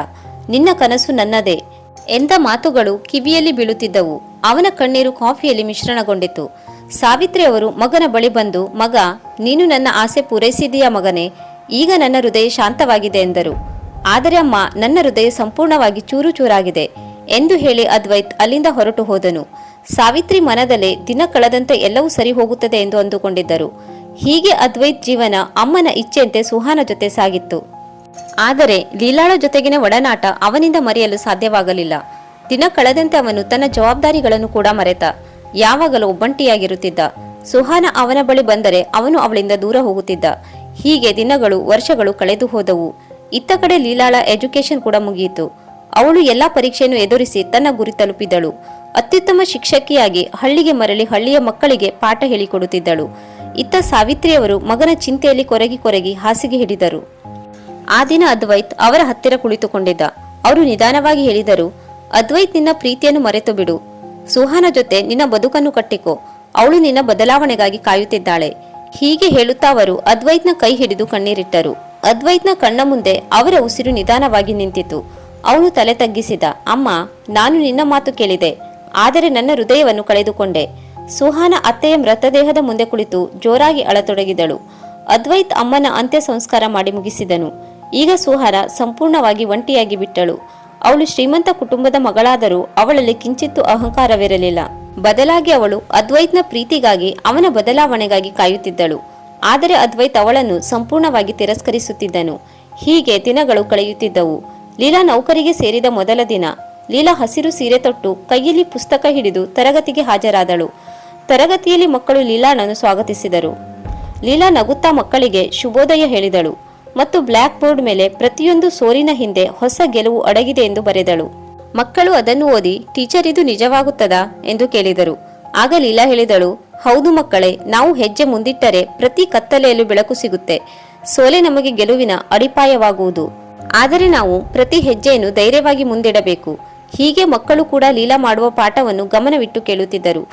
ನಿನ್ನ ಕನಸು ನನ್ನದೇ. ಎಂದ ಮಾತುಗಳು ಕಿವಿಯಲ್ಲಿ ಬೀಳುತ್ತಿದ್ದವು. ಅವನ ಕಣ್ಣೀರು ಕಾಫಿಯಲ್ಲಿ ಮಿಶ್ರಣಗೊಂಡಿತು. ಸಾವಿತ್ರಿ ಅವರು, ಮಗನ ಬಳಿ ಬಂದು, ಮಗ, ನೀನು ನನ್ನ ಆಸೆ ಪೂರೈಸಿದೀಯಾ ಮಗನೇ? ಈಗ ನನ್ನ ಹೃದಯ ಶಾಂತವಾಗಿದೆ ಎಂದರು. ಆದರೆ ಅಮ್ಮ, ನನ್ನ ಹೃದಯ ಸಂಪೂರ್ಣವಾಗಿ ಚೂರು ಚೂರಾಗಿದೆ ಎಂದು ಹೇಳಿ ಅದ್ವೈತ್ ಅಲ್ಲಿಂದ ಹೊರಟು ಹೋದನು. ಸಾವಿತ್ರಿ ಮನದಲ್ಲೇ ದಿನ ಕಳೆದಂತೆ ಎಲ್ಲವೂ ಸರಿ ಹೋಗುತ್ತದೆ ಎಂದು ಅಂದುಕೊಂಡಿದ್ದರು. ಹೀಗೆ ಅದ್ವೈತ್ ಜೀವನ ಅಮ್ಮನ ಇಚ್ಛೆಯಂತೆ ಸುಹಾನ ಜೊತೆ ಸಾಗಿತ್ತು. ಆದರೆ ಲೀಲಾಳ ಜೊತೆಗಿನ ಒಡನಾಟ ಅವನಿಂದ ಮರೆಯಲು ಸಾಧ್ಯವಾಗಲಿಲ್ಲ. ದಿನ ಕಳೆದಂತೆ ಅವನು ತನ್ನ ಜವಾಬ್ದಾರಿಗಳನ್ನು ಕೂಡ ಮರೆತ. ಯಾವಾಗಲೂ ಒಬ್ಬಂಟಿಯಾಗಿರುತ್ತಿದ್ದ. ಸುಹಾನ ಅವನ ಬಳಿ ಬಂದರೆ ಅವನು ಅವಳಿಂದ ದೂರ ಹೋಗುತ್ತಿದ್ದ. ಹೀಗೆ ದಿನಗಳು, ವರ್ಷಗಳು ಕಳೆದು ಹೋದವು. ಇತ್ತ ಕಡೆ ಲೀಲಾಳ ಎಜುಕೇಶನ್ ಕೂಡ ಮುಗಿಯಿತು. ಅವಳು ಎಲ್ಲಾ ಪರೀಕ್ಷೆಯನ್ನು ಎದುರಿಸಿ ತನ್ನ ಗುರಿ ತಲುಪಿದಳು. ಅತ್ಯುತ್ತಮ ಶಿಕ್ಷಕಿಯಾಗಿ ಹಳ್ಳಿಗೆ ಮರಳಿ ಹಳ್ಳಿಯ ಮಕ್ಕಳಿಗೆ ಪಾಠ ಹೇಳಿಕೊಡುತ್ತಿದ್ದಳು. ಇತ್ತ ಸಾವಿತ್ರಿಯವರು ಮಗನ ಚಿಂತೆಯಲ್ಲಿ ಕೊರಗಿ ಕೊರಗಿ ಹಾಸಿಗೆ ಹಿಡಿದರು. ಆ ದಿನ ಅದ್ವೈತ್ ಅವರ ಹತ್ತಿರ ಕುಳಿತುಕೊಂಡಿದ್ದ. ಅವರು ನಿಧಾನವಾಗಿ ಹೇಳಿದರು, ಅದ್ವೈತ್, ನಿನ್ನ ಪ್ರೀತಿಯನ್ನು ಮರೆತು ಬಿಡು. ಸುಹಾನ ಜೊತೆ ನಿನ್ನ ಬದುಕನ್ನು ಕಟ್ಟಿಕೋ. ಅವಳು ನಿನ್ನ ಬದಲಾವಣೆಗಾಗಿ ಕಾಯುತ್ತಿದ್ದಾಳೆ. ಹೀಗೆ ಹೇಳುತ್ತಾ ಅವರು ಅದ್ವೈತ್ನ ಕೈ ಹಿಡಿದು ಕಣ್ಣೀರಿಟ್ಟರು. ಅದ್ವೈತ್ನ ಕಣ್ಣ ಮುಂದೆ ಅವರ ಉಸಿರು ನಿಧಾನವಾಗಿ ನಿಂತಿತು. ಅವನು ತಲೆ ತಗ್ಗಿಸಿದ, ಅಮ್ಮ, ನಾನು ನಿನ್ನ ಮಾತು ಕೇಳಿದೆ. ಆದರೆ ನನ್ನ ಹೃದಯವನ್ನು ಕಳೆದುಕೊಂಡೆ. ಸುಹಾನ ಅತ್ತೆಯ ಮೃತದೇಹದ ಮುಂದೆ ಕುಳಿತು ಜೋರಾಗಿ ಅಳತೊಡಗಿದಳು. ಅದ್ವೈತ್ ಅಮ್ಮನ ಅಂತ್ಯ ಸಂಸ್ಕಾರ ಮಾಡಿ ಮುಗಿಸಿದನು. ಈಗ ಸುಹಾನ ಸಂಪೂರ್ಣವಾಗಿ ಒಂಟಿಯಾಗಿ ಬಿಟ್ಟಳು. ಅವಳು ಶ್ರೀಮಂತ ಕುಟುಂಬದ ಮಗಳಾದರೂ ಅವಳಲ್ಲಿ ಕಿಂಚಿತ್ತು ಅಹಂಕಾರವಿರಲಿಲ್ಲ. ಬದಲಾಗಿ ಅವಳು ಅದ್ವೈತ್ನ ಪ್ರೀತಿಗಾಗಿ ಅವನ ಬದಲಾವಣೆಗಾಗಿ ಕಾಯುತ್ತಿದ್ದಳು. ಆದರೆ ಅದ್ವೈತ್ ಅವಳನ್ನು ಸಂಪೂರ್ಣವಾಗಿ ತಿರಸ್ಕರಿಸುತ್ತಿದ್ದನು. ಹೀಗೆ ದಿನಗಳು ಕಳೆಯುತ್ತಿದ್ದವು. ಲೀಲಾ ನೌಕರಿಗೆ ಸೇರಿದ ಮೊದಲ ದಿನ. ಲೀಲಾ ಹಸಿರು ಸೀರೆ ತೊಟ್ಟು ಕೈಯಲ್ಲಿ ಪುಸ್ತಕ ಹಿಡಿದು ತರಗತಿಗೆ ಹಾಜರಾದಳು. ತರಗತಿಯಲ್ಲಿ ಮಕ್ಕಳು ಲೀಲಾನನ್ನು ಸ್ವಾಗತಿಸಿದರು. ಲೀಲಾ ನಗುತ್ತಾ ಮಕ್ಕಳಿಗೆ ಶುಭೋದಯ ಹೇಳಿದಳು ಮತ್ತು ಬ್ಲ್ಯಾಕ್ ಬೋರ್ಡ್ ಮೇಲೆ ಪ್ರತಿಯೊಂದು ಸೋಲಿನ ಹಿಂದೆ ಹೊಸ ಗೆಲುವು ಅಡಗಿದೆ ಎಂದು ಬರೆದಳು. ಮಕ್ಕಳು ಅದನ್ನು ಓದಿ, ಟೀಚರ್, ಇದು ನಿಜವಾಗುತ್ತದಾ? ಎಂದು ಕೇಳಿದರು. ಆಗ ಲೀಲಾ ಹೇಳಿದಳು, ಹೌದು ಮಕ್ಕಳೇ, ನಾವು ಹೆಜ್ಜೆ ಮುಂದಿಟ್ಟರೆ ಪ್ರತಿ ಕತ್ತಲೆಯಲ್ಲೂ ಬೆಳಕು ಸಿಗುತ್ತೆ. ಸೋಲೆ ನಮಗೆ ಗೆಲುವಿನ ಅಡಿಪಾಯವಾಗುವುದು. ಆದರೆ ನಾವು ಪ್ರತಿ ಹೆಜ್ಜೆಯನ್ನು ಧೈರ್ಯವಾಗಿ ಮುಂದಿಡಬೇಕು. ಹೀಗೆ ಮಕ್ಕಳು ಕೂಡ ಲೀಲಾ ಮಾಡುವ ಪಾಠವನ್ನು ಗಮನವಿಟ್ಟು ಕೇಳುತ್ತಿದ್ದರು.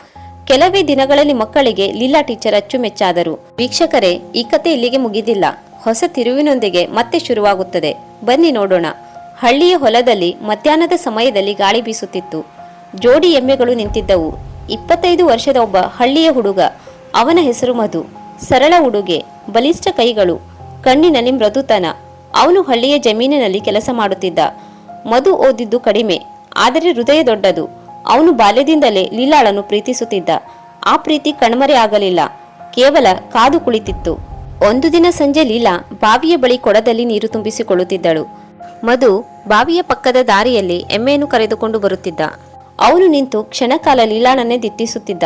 ಕೆಲವೇ ದಿನಗಳಲ್ಲಿ ಮಕ್ಕಳಿಗೆ ಲೀಲಾ ಟೀಚರ್ ಅಚ್ಚುಮೆಚ್ಚಾದರು. ವೀಕ್ಷಕರೇ, ಈ ಕತೆ ಇಲ್ಲಿಗೆ ಮುಗಿದಿಲ್ಲ. ಹೊಸ ತಿರುವಿನೊಂದಿಗೆ ಮತ್ತೆ ಶುರುವಾಗುತ್ತದೆ. ಬನ್ನಿ ನೋಡೋಣ. ಹಳ್ಳಿಯ ಹೊಲದಲ್ಲಿ ಮಧ್ಯಾಹ್ನದ ಸಮಯದಲ್ಲಿ ಗಾಳಿ ಬೀಸುತ್ತಿತ್ತು. ಜೋಡಿ ಎಮ್ಮೆಗಳು ನಿಂತಿದ್ದವು. ಇಪ್ಪತ್ತೈದು ವರ್ಷದ ಒಬ್ಬ ಹಳ್ಳಿಯ ಹುಡುಗ, ಅವನ ಹೆಸರು ಮಧು. ಸರಳ ಉಡುಗೆ, ಬಲಿಷ್ಠ ಕೈಗಳು, ಕಣ್ಣಿನಲ್ಲಿ ಮೃದುತನ. ಅವನು ಹಳ್ಳಿಯ ಜಮೀನಿನಲ್ಲಿ ಕೆಲಸ ಮಾಡುತ್ತಿದ್ದ. ಮಧು ಓದಿದ್ದು ಕಡಿಮೆ, ಆದರೆ ಹೃದಯ ದೊಡ್ಡದು. ಅವನು ಬಾಲ್ಯದಿಂದಲೇ ಲೀಲಾಳನ್ನು ಪ್ರೀತಿಸುತ್ತಿದ್ದ. ಆ ಪ್ರೀತಿ ಕಣ್ಮರೆ ಆಗಲಿಲ್ಲ. ಕೇವಲ ಕಾದು ಕುಳಿತಿತ್ತು. ಒಂದು ದಿನ ಸಂಜೆ ಲೀಲಾ ಬಾವಿಯ ಬಳಿ ಕೊಡದಲ್ಲಿ ನೀರು ತುಂಬಿಸಿಕೊಳ್ಳುತ್ತಿದ್ದಳು. ಮಧು ಬಾವಿಯ ಪಕ್ಕದ ದಾರಿಯಲ್ಲಿ ಎಮ್ಮೆಯನ್ನು ಕರೆದುಕೊಂಡು ಬರುತ್ತಿದ್ದ. ಅವನು ನಿಂತು ಕ್ಷಣಕಾಲ ಲೀಲಾಳನ್ನೇ ದಿಟ್ಟಿಸುತ್ತಿದ್ದ.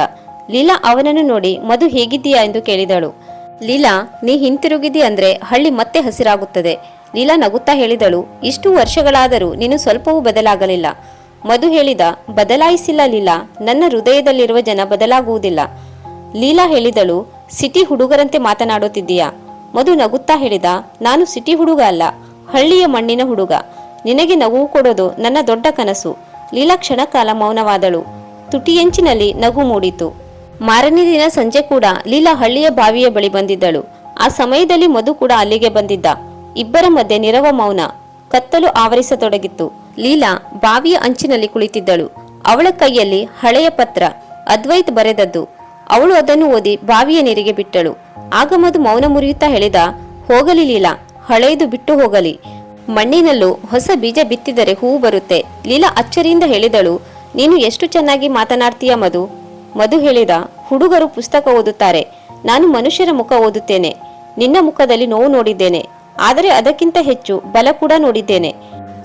ಲೀಲಾ ಅವನನ್ನು ನೋಡಿ, ಮಧು ಹೇಗಿದ್ದೀಯಾ? ಎಂದು ಕೇಳಿದಳು. ಲೀಲಾ, ನೀ ಹಿಂತಿರುಗಿದಿ ಅಂದ್ರೆ ಹಳ್ಳಿ ಮತ್ತೆ ಹಸಿರಾಗುತ್ತದೆ ಲೀಲಾ ನಗುತ್ತಾ ಹೇಳಿದಳು. ಇಷ್ಟು ವರ್ಷಗಳಾದರೂ ನೀನು ಸ್ವಲ್ಪವೂ ಬದಲಾಗಲಿಲ್ಲ. ಮಧು ಹೇಳಿದ ಬದಲಾಯಿಸಿಲ್ಲ ಲೀಲಾ ನನ್ನ ಹೃದಯದಲ್ಲಿರುವ ಜನ ಬದಲಾಗುವುದಿಲ್ಲ. ಲೀಲಾ ಹೇಳಿದಳು, ಸಿಟಿ ಹುಡುಗರಂತೆ ಮಾತನಾಡುತ್ತಿದ್ದೀಯಾ? ಮಧು ನಗುತ್ತಾ ಹೇಳಿದ, ನಾನು ಸಿಟಿ ಹುಡುಗ ಅಲ್ಲ, ಹಳ್ಳಿಯ ಮಣ್ಣಿನ ಹುಡುಗ. ನಿನಗೆ ನಗು ಕೊಡೋದು ನನ್ನ ದೊಡ್ಡ ಕನಸು. ಲೀಲಾ ಕ್ಷಣಕಾಲ ಮೌನವಾದಳು. ತುಟಿಯಂಚಿನಲ್ಲಿ ನಗು ಮೂಡಿತು. ಮಾರನೇ ದಿನ ಸಂಜೆ ಕೂಡ ಲೀಲಾ ಹಳ್ಳಿಯ ಬಾವಿಯ ಬಳಿ ಬಂದಿದ್ದಳು. ಆ ಸಮಯದಲ್ಲಿ ಮಧು ಕೂಡ ಅಲ್ಲಿಗೆ ಬಂದಿದ್ದ. ಇಬ್ಬರ ಮಧ್ಯೆ ನಿರವ ಮೌನ. ಕತ್ತಲು ಆವರಿಸತೊಡಗಿತ್ತು. ಲೀಲಾ ಬಾವಿಯ ಅಂಚಿನಲ್ಲಿ ಕುಳಿತಿದ್ದಳು. ಅವಳ ಕೈಯಲ್ಲಿ ಹಳೆಯ ಪತ್ರ, ಅದ್ವೈತ್ ಬರೆದದ್ದು. ಅವಳು ಅದನ್ನು ಓದಿ ಬಾವಿಯ ನೀರಿಗೆ ಬಿಟ್ಟಳು. ಆಗ ಮದು ಮೌನ ಮುರಿಯುತ್ತಾ ಹೇಳಿದ, ಹೋಗಲಿ ಲೀಲಾ, ಹಳೆಯದು ಬಿಟ್ಟು ಹೋಗಲಿ. ಮಣ್ಣಿನಲ್ಲೂ ಹೊಸ ಬೀಜ ಬಿತ್ತಿದರೆ ಹೂವು ಬರುತ್ತೆ. ಲೀಲಾ ಅಚ್ಚರಿಯಿಂದ ಹೇಳಿದಳು, ನೀನು ಎಷ್ಟು ಚೆನ್ನಾಗಿ ಮಾತನಾಡ್ತೀಯ ಮಧು? ಮಧು ಹೇಳಿದ, ಹುಡುಗರು ಪುಸ್ತಕ ಓದುತ್ತಾರೆ. ನಾನು ಮನುಷ್ಯರ ಮುಖ ಓದುತ್ತೇನೆ. ನಿನ್ನ ಮುಖದಲ್ಲಿ ನೋವು ನೋಡಿದ್ದೇನೆ. ಆದರೆ ಅದಕ್ಕಿಂತ ಹೆಚ್ಚು ಬಲ ಕೂಡ ನೋಡಿದ್ದೇನೆ.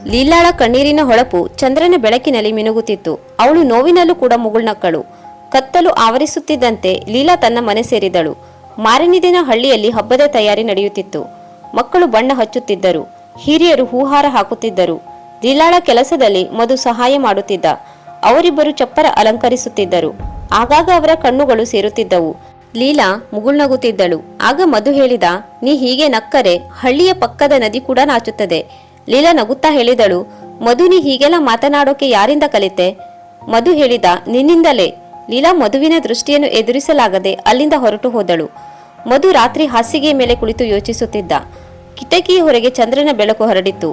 ಲೀಲಾಳ ಕಣ್ಣೀರಿನ ಹೊಳಪು ಚಂದ್ರನ ಬೆಳಕಿನಲ್ಲಿ ಮಿನುಗುತ್ತಿತ್ತು. ಅವಳು ನೋವಿನಲ್ಲೂ ಕೂಡ ಮುಗುಳ್ನಕ್ಕಳು ಕತ್ತಲು ಆವರಿಸುತ್ತಿದ್ದಂತೆ ಲೀಲಾ ತನ್ನ ಮನೆ ಸೇರಿದಳು. ಮಾರನೇ ದಿನ ಹಳ್ಳಿಯಲ್ಲಿ ಹಬ್ಬದ ತಯಾರಿ ನಡೆಯುತ್ತಿತ್ತು. ಮಕ್ಕಳು ಬಣ್ಣ ಹಚ್ಚುತ್ತಿದ್ದರು. ಹಿರಿಯರು ಹೂಹಾರ ಹಾಕುತ್ತಿದ್ದರು. ಲೀಲಾಳ ಕೆಲಸದಲ್ಲಿ ಮಧು ಸಹಾಯ ಮಾಡುತ್ತಿದ್ದ. ಅವರಿಬ್ಬರು ಚಪ್ಪರ ಅಲಂಕರಿಸುತ್ತಿದ್ದರು. ಆಗಾಗ ಅವರ ಕಣ್ಣುಗಳು ಸೇರುತ್ತಿದ್ದವು. ಲೀಲಾ ಮುಗುಳ್ನಗುತ್ತಿದ್ದಳು ಆಗ ಮಧು ಹೇಳಿದ, ನೀ ಹೀಗೆ ನಕ್ಕರೆ, ಹಳ್ಳಿಯ ಪಕ್ಕದ ನದಿ ಕೂಡ ನಾಚುತ್ತದೆ. ಲೀಲಾ ನಗುತ್ತಾ ಹೇಳಿದಳು ಮಧುನಿ ಹೀಗೆಲ್ಲ ಮಾತನಾಡೋಕೆ ಯಾರಿಂದ ಕಲಿತೆ? ಮಧು ಹೇಳಿದ, ನಿನ್ನಿಂದಲೇ. ಲೀಲಾ ಮಧುವಿನ ದೃಷ್ಟಿಯನ್ನು ಎದುರಿಸಲಾಗದೆ ಅಲ್ಲಿಂದ ಹೊರಟು ಹೋದಳು. ಮಧು ರಾತ್ರಿ ಹಾಸಿಗೆಯ ಮೇಲೆ ಕುಳಿತು ಯೋಚಿಸುತ್ತಿದ್ದ. ಕಿಟಕಿಯ ಹೊರಗೆ ಚಂದ್ರನ ಬೆಳಕು ಹರಡಿತ್ತು.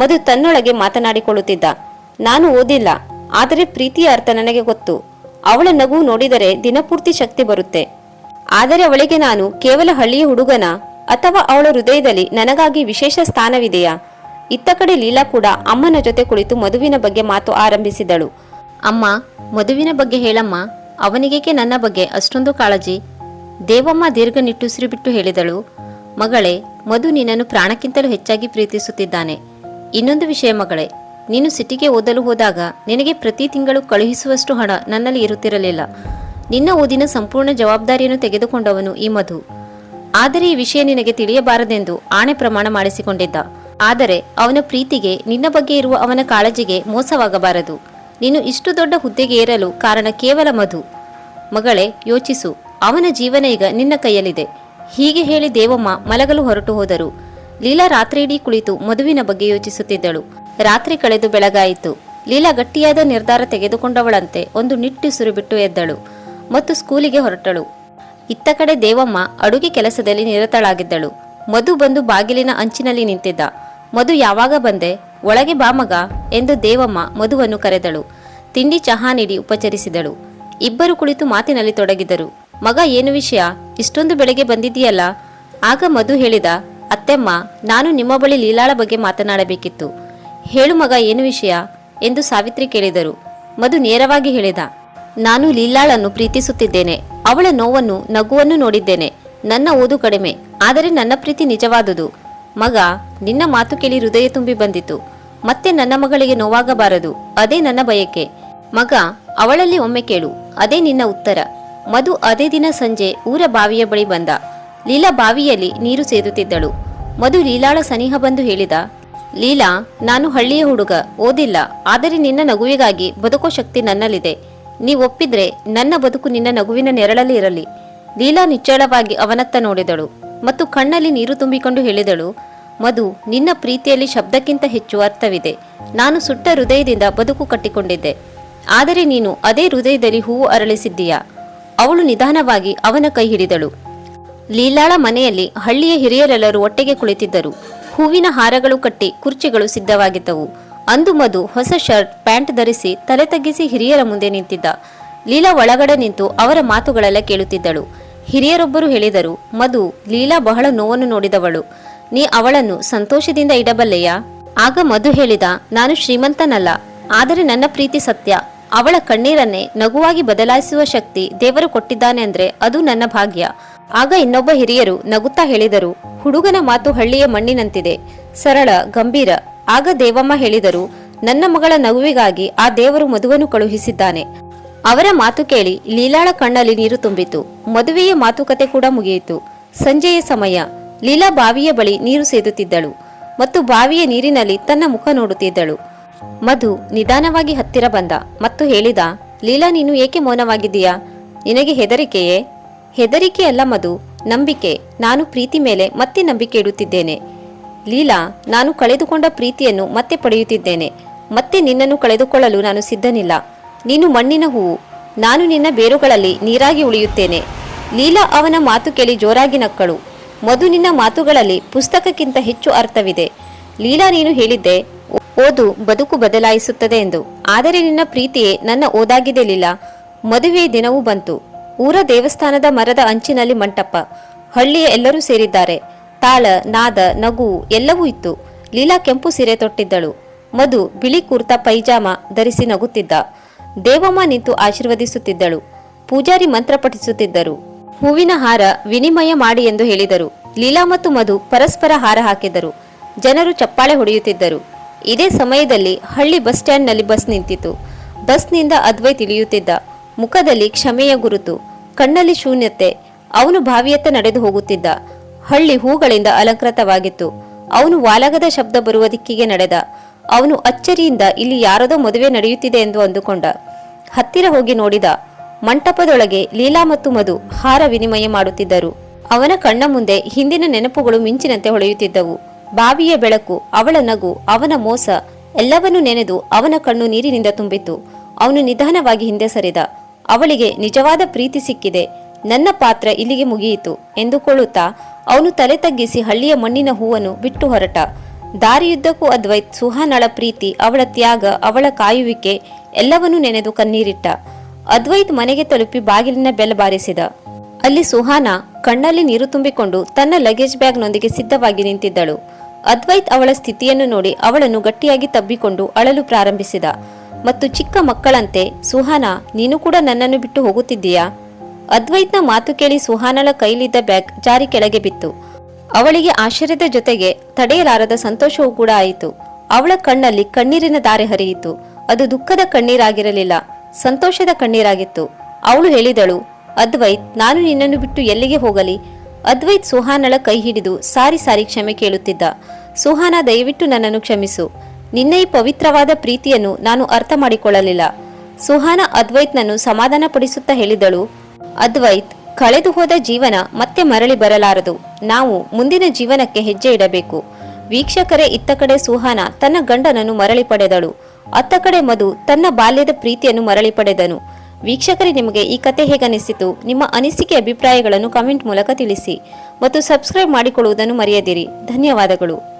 ಮಧು ತನ್ನೊಳಗೆ ಮಾತನಾಡಿಕೊಳ್ಳುತ್ತಿದ್ದ, ನಾನು ಓದಿಲ್ಲ, ಆದರೆ ಪ್ರೀತಿಯ ಅರ್ಥ ನನಗೆ ಗೊತ್ತು. ಅವಳ ನಗು ನೋಡಿದರೆ ದಿನಪೂರ್ತಿ ಶಕ್ತಿ ಬರುತ್ತೆ. ಆದರೆ ಅವಳಿಗೆ ನಾನು ಕೇವಲ ಹಳ್ಳಿಯ ಹುಡುಗನ? ಅಥವಾ ಅವಳ ಹೃದಯದಲ್ಲಿ ನನಗಾಗಿ ವಿಶೇಷ ಸ್ಥಾನವಿದೆಯಾ? ಇತ್ತ ಕಡೆ ಲೀಲಾ ಕೂಡ ಅಮ್ಮನ ಜೊತೆ ಕುಳಿತು ಮಧುವಿನ ಬಗ್ಗೆ ಮಾತು ಆರಂಭಿಸಿದಳು. ಅಮ್ಮ ಮಧುವಿನ ಬಗ್ಗೆ ಹೇಳಮ್ಮ, ಅವನಿಗೇಕೆ ನನ್ನ ಬಗ್ಗೆ ಅಷ್ಟೊಂದು ಕಾಳಜಿ? ದೇವಮ್ಮ ದೀರ್ಘ ನಿಟ್ಟುಸಿರು ಬಿಟ್ಟು ಹೇಳಿದಳು, ಮಗಳೇ, ಮಧು ನಿನ್ನನ್ನು ಪ್ರಾಣಕ್ಕಿಂತಲೂ ಹೆಚ್ಚಾಗಿ ಪ್ರೀತಿಸುತ್ತಿದ್ದಾನೆ. ಇನ್ನೊಂದು ವಿಷಯ ಮಗಳೇ, ನೀನು ಸಿಟಿಗೆ ಓದಲು ಹೋದಾಗ ನಿನಗೆ ಪ್ರತಿ ತಿಂಗಳು ಕಳುಹಿಸುವಷ್ಟು ಹಣ ನನ್ನಲ್ಲಿ ಇರುತ್ತಿರಲಿಲ್ಲ. ನಿನ್ನ ಓದಿನ ಸಂಪೂರ್ಣ ಜವಾಬ್ದಾರಿಯನ್ನು ತೆಗೆದುಕೊಂಡವನು ಈ ಮಧು. ಆದರೆ ಈ ವಿಷಯ ನಿನಗೆ ತಿಳಿಯಬಾರದೆಂದು ಆಣೆ ಪ್ರಮಾಣ ಮಾಡಿಸಿಕೊಂಡಿದ್ದ. ಆದರೆ ಅವನ ಪ್ರೀತಿಗೆ ನಿನ್ನ ಬಗ್ಗೆ ಇರುವ ಅವನ ಕಾಳಜಿಗೆ ಮೋಸವಾಗಬಾರದು. ನೀನು ಇಷ್ಟು ದೊಡ್ಡ ಹುದ್ದೆಗೆ ಏರಲು ಕಾರಣ ಕೇವಲ ಮಧು. ಮಗಳೇ, ಯೋಚಿಸು. ಅವನ ಜೀವನ ಈಗ ನಿನ್ನ ಕೈಯಲ್ಲಿದೆ. ಹೀಗೆ ಹೇಳಿ ದೇವಮ್ಮ ಮಲಗಲು ಹೊರಟು ಹೋದರು. ಲೀಲಾ ರಾತ್ರಿಯಿಡೀ ಕುಳಿತು ಮಧುವಿನ ಬಗ್ಗೆ ಯೋಚಿಸುತ್ತಿದ್ದಳು. ರಾತ್ರಿ ಕಳೆದು ಬೆಳಗಾಯಿತು. ಲೀಲಾ ಗಟ್ಟಿಯಾದ ನಿರ್ಧಾರ ತೆಗೆದುಕೊಂಡವಳಂತೆ ಒಂದು ನಿಟ್ಟುಸಿರು ಬಿಟ್ಟು ಎದ್ದಳು ಮತ್ತು ಸ್ಕೂಲಿಗೆ ಹೊರಟಳು. ಇತ್ತ ಕಡೆ ದೇವಮ್ಮ ಅಡುಗೆ ಕೆಲಸದಲ್ಲಿ ನಿರತಳಾಗಿದ್ದಳು. ಮಧು ಬಂದು ಬಾಗಿಲಿನ ಅಂಚಿನಲ್ಲಿ ನಿಂತಿದ್ದ. ಮಧು ಯಾವಾಗ ಬಂದೆ? ಒಳಗೆ ಬಾ ಮಗ ಎಂದು ದೇವಮ್ಮ ಮಧುವನ್ನು ಕರೆದಳು. ತಿಂಡಿ ಚಹಾ ನೀಡಿ ಉಪಚರಿಸಿದಳು. ಇಬ್ಬರು ಕುಳಿತು ಮಾತಿನಲ್ಲಿ ತೊಡಗಿದರು. ಮಗ, ಏನು ವಿಷಯ? ಇಷ್ಟೊಂದು ಬೆಳಗ್ಗೆ ಬಂದಿದ್ದೀಯಲ್ಲ? ಆಗ ಮಧು ಹೇಳಿದ, ಅತ್ತೆಮ್ಮ, ನಾನು ನಿಮ್ಮ ಬಳಿ ಲೀಲಾಳ ಬಗ್ಗೆ ಮಾತನಾಡಬೇಕಿತ್ತು. ಹೇಳು ಮಗ, ಏನು ವಿಷಯ? ಎಂದು ಸಾವಿತ್ರಿ ಕೇಳಿದರು. ಮಧು ನೇರವಾಗಿ ಹೇಳಿದ, ನಾನು ಲೀಲಾಳನ್ನು ಪ್ರೀತಿಸುತ್ತಿದ್ದೇನೆ. ಅವಳ ನೋವನ್ನು, ನಗುವನ್ನು ನೋಡಿದ್ದೇನೆ. ನನ್ನ ಓದು ಕಡಿಮೆ. ಆದರೆ ನನ್ನ ಪ್ರೀತಿ ನಿಜವಾದುದು. ಮಗ, ನಿನ್ನ ಮಾತು ಕೇಳಿ ಹೃದಯ ತುಂಬಿ ಬಂದಿತು. ಮತ್ತೆ ನನ್ನ ಮಗಳಿಗೆ ನೋವಾಗಬಾರದು, ಅದೇ ನನ್ನ ಬಯಕೆ. ಮಗ, ಅವಳಲ್ಲಿ ಒಮ್ಮೆ ಕೇಳು, ಅದೇ ನಿನ್ನ ಉತ್ತರ. ಮಧು ಅದೇ ದಿನ ಸಂಜೆ ಊರ ಬಾವಿಯ ಬಳಿ ಬಂದ. ಲೀಲಾ ಬಾವಿಯಲ್ಲಿ ನೀರು ಸೇದುತ್ತಿದ್ದಳು. ಮಧು ಲೀಲಾಳ ಸನಿಹ ಬಂದು ಹೇಳಿದ, ಲೀಲಾ, ನಾನು ಹಳ್ಳಿಯ ಹುಡುಗ, ಓದಿಲ್ಲ, ಆದರೆ ನಿನ್ನ ನಗುವಿಗಾಗಿ ಬದುಕೋ ಶಕ್ತಿ ನನ್ನಲ್ಲಿದೆ. ನೀ ಒಪ್ಪಿದ್ರೆ ನನ್ನ ಬದುಕು ನಿನ್ನ ನಗುವಿನ ನೆರಳಲ್ಲಿ ಇರಲಿ. ಲೀಲಾ ನಿಚ್ಚಳವಾಗಿ ಅವನತ್ತ ನೋಡಿದಳು. ಮತ್ತು ಕಣ್ಣಲ್ಲಿ ನೀರು ತುಂಬಿಕೊಂಡು ಹೇಳಿದಳು, ಮಧು, ನಿನ್ನ ಪ್ರೀತಿಯಲ್ಲಿ ಶಬ್ದಕ್ಕಿಂತ ಹೆಚ್ಚು ಅರ್ಥವಿದೆ. ನಾನು ಸುಟ್ಟ ಹೃದಯದಿಂದ ಬದುಕು ಕಟ್ಟಿಕೊಂಡಿದ್ದೆ. ಆದರೆ ನೀನು ಅದೇ ಹೃದಯದಲ್ಲಿ ಹೂವು ಅರಳಿಸಿದ್ದೀಯಾ? ಅವಳು ನಿಧಾನವಾಗಿ ಅವನ ಕೈ ಹಿಡಿದಳು. ಲೀಲಾಳ ಮನೆಯಲ್ಲಿ ಹಳ್ಳಿಯ ಹಿರಿಯರೆಲ್ಲರೂ ಒಟ್ಟಿಗೆ ಕುಳಿತಿದ್ದರು. ಹೂವಿನ ಹಾರಗಳು ಕಟ್ಟಿ ಕುರ್ಚಿಗಳು ಸಿದ್ಧವಾಗಿದ್ದವು. ಅಂದು ಮಧು ಹೊಸ ಶರ್ಟ್, ಪ್ಯಾಂಟ್ ಧರಿಸಿ ತಲೆ ತಗ್ಗಿಸಿ ಹಿರಿಯರ ಮುಂದೆ ನಿಂತಿದ್ದ. ಲೀಲಾ ಒಳಗಡೆ ನಿಂತು ಅವರ ಮಾತುಗಳೆಲ್ಲ ಕೇಳುತ್ತಿದ್ದಳು. ಹಿರಿಯರೊಬ್ಬರು ಹೇಳಿದರು, ಮಧು, ಲೀಲಾ ಬಹಳ ನೋವನ್ನು ನೋಡಿದವಳು. ನೀ ಅವಳನ್ನು ಸಂತೋಷದಿಂದ ಇಡಬಲ್ಲೆಯಾ? ಆಗ ಮಧು ಹೇಳಿದ, ನಾನು ಶ್ರೀಮಂತನಲ್ಲ. ಆದರೆ ನನ್ನ ಪ್ರೀತಿ ಸತ್ಯ. ಅವಳ ಕಣ್ಣೀರನ್ನೇ ನಗುವಾಗಿ ಬದಲಾಯಿಸುವ ಶಕ್ತಿ ದೇವರು ಕೊಟ್ಟಿದ್ದಾನೆ ಅಂದ್ರೆ ಅದು ನನ್ನ ಭಾಗ್ಯ. ಆಗ ಇನ್ನೊಬ್ಬ ಹಿರಿಯರು ನಗುತ್ತಾ ಹೇಳಿದರು, ಹುಡುಗನ ಮಾತು ಹಳ್ಳಿಯ ಮಣ್ಣಿನಂತಿದೆ. ಸರಳ, ಗಂಭೀರ. ಆಗ ದೇವಮ್ಮ ಹೇಳಿದರು, ನನ್ನ ಮಗಳ ನಗುವಿಗಾಗಿ ಆ ದೇವರು ಮಧುವನ್ನು ಕಳುಹಿಸಿದ್ದಾನೆ. ಅವರ ಮಾತು ಕೇಳಿ ಲೀಲಾಳ ಕಣ್ಣಲ್ಲಿ ನೀರು ತುಂಬಿತು ಮದುವೆಯ ಮಾತುಕತೆ ಕೂಡ ಮುಗಿಯಿತು. ಸಂಜೆಯ ಸಮಯ. ಲೀಲಾ ಬಾವಿಯ ಬಳಿ ನೀರು ಸೇದುತ್ತಿದ್ದಳು ಮತ್ತು ಬಾವಿಯ ನೀರಿನಲ್ಲಿ ತನ್ನ ಮುಖ ನೋಡುತ್ತಿದ್ದಳು. ಮಧು ನಿಧಾನವಾಗಿ ಹತ್ತಿರ ಬಂದ ಮತ್ತು ಹೇಳಿದ, ಲೀಲಾ ನೀನು ಏಕೆ ಮೌನವಾಗಿದ್ದೀಯಾ? ನಿನಗೆ ಹೆದರಿಕೆಯೇ? ಹೆದರಿಕೆ ಅಲ್ಲ ಮಧು, ನಂಬಿಕೆ. ನಾನು ಪ್ರೀತಿ ಮೇಲೆ ಮತ್ತೆ ನಂಬಿಕೆ ಇಡುತ್ತಿದ್ದೇನೆ. ಲೀಲಾ, ನಾನು ಕಳೆದುಕೊಂಡ ಪ್ರೀತಿಯನ್ನು ಮತ್ತೆ ಪಡೆಯುತ್ತಿದ್ದೇನೆ. ಮತ್ತೆ ನಿನ್ನನ್ನು ಕಳೆದುಕೊಳ್ಳಲು ನಾನು ಸಿದ್ಧನಿಲ್ಲ. ನೀನು ಮಣ್ಣಿನ ಹೂವು. ನಾನು ನಿನ್ನ ಬೇರುಗಳಲ್ಲಿ ನೀರಾಗಿ ಉಳಿಯುತ್ತೇನೆ. ಲೀಲಾ ಅವನ ಮಾತು ಕೇಳಿ ಜೋರಾಗಿ ನಕ್ಕಳು. ಮಧು ನಿನ್ನ ಮಾತುಗಳಲ್ಲಿ ಪುಸ್ತಕಕ್ಕಿಂತ ಹೆಚ್ಚು ಅರ್ಥವಿದೆ. ಲೀಲಾ ನೀನು ಹೇಳಿದ್ದೆ ಓದು ಬದುಕು ಬದಲಾಯಿಸುತ್ತದೆ ಎಂದು. ಆದರೆ ನಿನ್ನ ಪ್ರೀತಿಯೇ ನನ್ನ ಓದಾಗಿದೆ ಲೀಲಾ. ಮದುವೆ ದಿನವೂ ಬಂತು. ಊರ ದೇವಸ್ಥಾನದ ಮರದ ಅಂಚಿನಲ್ಲಿ ಮಂಟಪ. ಹಳ್ಳಿಯ ಎಲ್ಲರೂ ಸೇರಿದ್ದಾರೆ. ತಾಳ, ನಾದ, ನಗು ಎಲ್ಲವೂ ಇತ್ತು. ಲೀಲಾ ಕೆಂಪು ಸೀರೆ ತೊಟ್ಟಿದ್ದಳು. ಮಧು ಬಿಳಿ ಕುರ್ತಾ ಪೈಜಾಮ ಧರಿಸಿ ನಗುತ್ತಿದ್ದ. ದೇವಮ್ಮ ನಿಂತು ಆಶೀರ್ವದಿಸುತ್ತಿದ್ದಳು. ಪೂಜಾರಿ ಮಂತ್ರ ಪಠಿಸುತ್ತಿದ್ದರು. ಹೂವಿನ ಹಾರ ವಿನಿಮಯ ಮಾಡಿ ಎಂದು ಹೇಳಿದರು. ಲೀಲಾ ಮತ್ತು ಮಧು ಪರಸ್ಪರ ಹಾರ ಹಾಕಿದರು. ಜನರು ಚಪ್ಪಾಳೆ ಹೊಡೆಯುತ್ತಿದ್ದರು. ಇದೇ ಸಮಯದಲ್ಲಿ ಹಳ್ಳಿ ಬಸ್ ಸ್ಟ್ಯಾಂಡ್ನಲ್ಲಿ ಬಸ್ ನಿಂತಿತು ಬಸ್ನಿಂದ ಅದ್ವೈ ತಿಳಿಯುತ್ತಿದ್ದ. ಮುಖದಲ್ಲಿ ಕ್ಷಮೆಯ ಗುರುತು. ಕಣ್ಣಲ್ಲಿ ಶೂನ್ಯತೆ. ಅವನು ಬಾವಿಯತ್ತ ನಡೆದು ಹೋಗುತ್ತಿದ್ದ. ಹಳ್ಳಿ ಹೂಗಳಿಂದ ಅಲಂಕೃತವಾಗಿತ್ತು. ಅವನು ವಾಲಗದ ಶಬ್ದ ಬರುವ ದಿಕ್ಕಿಗೆ ನಡೆದ. ಅವನು ಅಚ್ಚರಿಯಿಂದ ಇಲ್ಲಿ ಯಾರದೋ ಮದುವೆ ನಡೆಯುತ್ತಿದೆ ಎಂದು ಅಂದುಕೊಂಡ. ಹತ್ತಿರ ಹೋಗಿ ನೋಡಿದ ಮಂಟಪದೊಳಗೆ ಲೀಲಾ ಮತ್ತು ಮಧು ಹಾರ ವಿನಿಮಯ ಮಾಡುತ್ತಿದ್ದರು. ಅವನ ಕಣ್ಣ ಮುಂದೆ ಹಿಂದಿನ ನೆನಪುಗಳು ಮಿಂಚಿನಂತೆ ಹೊಳೆಯುತ್ತಿದ್ದವು. ಬಾವಿಯ ಬೆಳಕು, ಅವಳ ನಗು, ಅವನ ಮೋಸ ಎಲ್ಲವನ್ನೂ ನೆನೆದು ಅವನ ಕಣ್ಣು ನೀರಿನಿಂದ ತುಂಬಿತ್ತು. ಅವನು ನಿಧಾನವಾಗಿ ಹಿಂದೆ ಸರಿದ. ಅವಳಿಗೆ ನಿಜವಾದ ಪ್ರೀತಿ ಸಿಕ್ಕಿದೆ. ನನ್ನ ಪಾತ್ರ ಇಲ್ಲಿಗೆ ಮುಗಿಯಿತು. ಎಂದುಕೊಳ್ಳುತ್ತಾ ಅವನು ತಲೆ ತಗ್ಗಿಸಿ ಹಳ್ಳಿಯ ಮಣ್ಣಿನ ಹೂವನ್ನು ಬಿಟ್ಟು ಹೊರಟ. ದಾರಿಯುದ್ದಕ್ಕೂ ಅದ್ವೈತ್ ಸುಹಾನಳ ಪ್ರೀತಿ, ಅವಳ ತ್ಯಾಗ, ಅವಳ ಕಾಯುವಿಕೆ ಎಲ್ಲವನ್ನೂ ನೆನೆದು ಕಣ್ಣೀರಿಟ್ಟ. ಅದ್ವೈತ್ ಮನೆಗೆ ತಲುಪಿ ಬಾಗಿಲಿನ ಬೆಲ್ ಬಾರಿಸಿದ. ಅಲ್ಲಿ ಸುಹಾನ ಕಣ್ಣಲ್ಲಿ ನೀರು ತುಂಬಿಕೊಂಡು ತನ್ನ ಲಗೇಜ್ ಬ್ಯಾಗ್ನೊಂದಿಗೆ ಸಿದ್ಧವಾಗಿ ನಿಂತಿದ್ದಳು. ಅದ್ವೈತ್ ಅವಳ ಸ್ಥಿತಿಯನ್ನು ನೋಡಿ ಅವಳನ್ನು ಗಟ್ಟಿಯಾಗಿ ತಬ್ಬಿಕೊಂಡು ಅಳಲು ಪ್ರಾರಂಭಿಸಿದ. ಮತ್ತು ಚಿಕ್ಕ ಮಕ್ಕಳಂತೆ, ಸುಹಾನ, ನೀನು ಕೂಡ ನನ್ನನ್ನು ಬಿಟ್ಟು ಹೋಗುತ್ತಿದ್ದೀಯಾ? ಅದ್ವೈತ್ನ ಮಾತು ಕೇಳಿ ಸುಹಾನಳ ಕೈಲಿದ್ದ ಬ್ಯಾಗ್ ಜಾರಿ ಕೆಳಗೆ ಬಿತ್ತು. ಅವಳಿಗೆ ಆಶ್ಚರ್ಯದ ಜೊತೆಗೆ ತಡೆಯಲಾರದ ಸಂತೋಷವೂ ಕೂಡ ಆಯಿತು. ಅವಳ ಕಣ್ಣಲ್ಲಿ ಕಣ್ಣೀರಿನ ದಾರೆ ಹರಿಯಿತು. ಅದು ದುಃಖದ ಕಣ್ಣೀರಾಗಿರಲಿಲ್ಲ, ಸಂತೋಷದ ಕಣ್ಣೀರಾಗಿತ್ತು. ಅವಳು ಹೇಳಿದಳು, ಅದ್ವೈತ್, ನಾನು ನಿನ್ನನ್ನು ಬಿಟ್ಟು ಎಲ್ಲಿಗೆ ಹೋಗಲಿ? ಅದ್ವೈತ್ ಸುಹಾನಳ ಕೈ ಹಿಡಿದು ಸಾರಿ ಸಾರಿ ಕ್ಷಮೆ ಕೇಳುತ್ತಿದ್ದ. ಸುಹಾನ, ದಯವಿಟ್ಟು ನನ್ನನ್ನು ಕ್ಷಮಿಸು. ನಿನ್ನ ಈ ಪವಿತ್ರವಾದ ಪ್ರೀತಿಯನ್ನು ನಾನು ಅರ್ಥ ಮಾಡಿಕೊಳ್ಳಲಿಲ್ಲ. ಸುಹಾನ ಅದ್ವೈತ್ನನ್ನು ಸಮಾಧಾನಪಡಿಸುತ್ತಾ ಹೇಳಿದಳು, ಅದ್ವೈತ್ ಕಳೆದು ಹೋದ ಜೀವನ ಮತ್ತೆ ಮರಳಿ ಬರಲಾರದು. ನಾವು ಮುಂದಿನ ಜೀವನಕ್ಕೆ ಹೆಜ್ಜೆ ಇಡಬೇಕು. ವೀಕ್ಷಕರೇ, ಇತ್ತ ಕಡೆ ಸುಹಾನ ತನ್ನ ಗಂಡನನ್ನು ಮರಳಿ ಪಡೆದಳು. ಅತ್ತ ಕಡೆ ಮಧು ತನ್ನ ಬಾಲ್ಯದ ಪ್ರೀತಿಯನ್ನು ಮರಳಿ ಪಡೆದನು. ವೀಕ್ಷಕರೇ, ನಿಮಗೆ ಈ ಕತೆ ಹೇಗನಿಸಿತು ನಿಮ್ಮ ಅನಿಸಿಕೆ ಅಭಿಪ್ರಾಯಗಳನ್ನು ಕಮೆಂಟ್ ಮೂಲಕ ತಿಳಿಸಿ. ಮತ್ತು ಸಬ್ಸ್ಕ್ರೈಬ್ ಮಾಡಿಕೊಳ್ಳುವುದನ್ನು ಮರೆಯದಿರಿ. ಧನ್ಯವಾದಗಳು.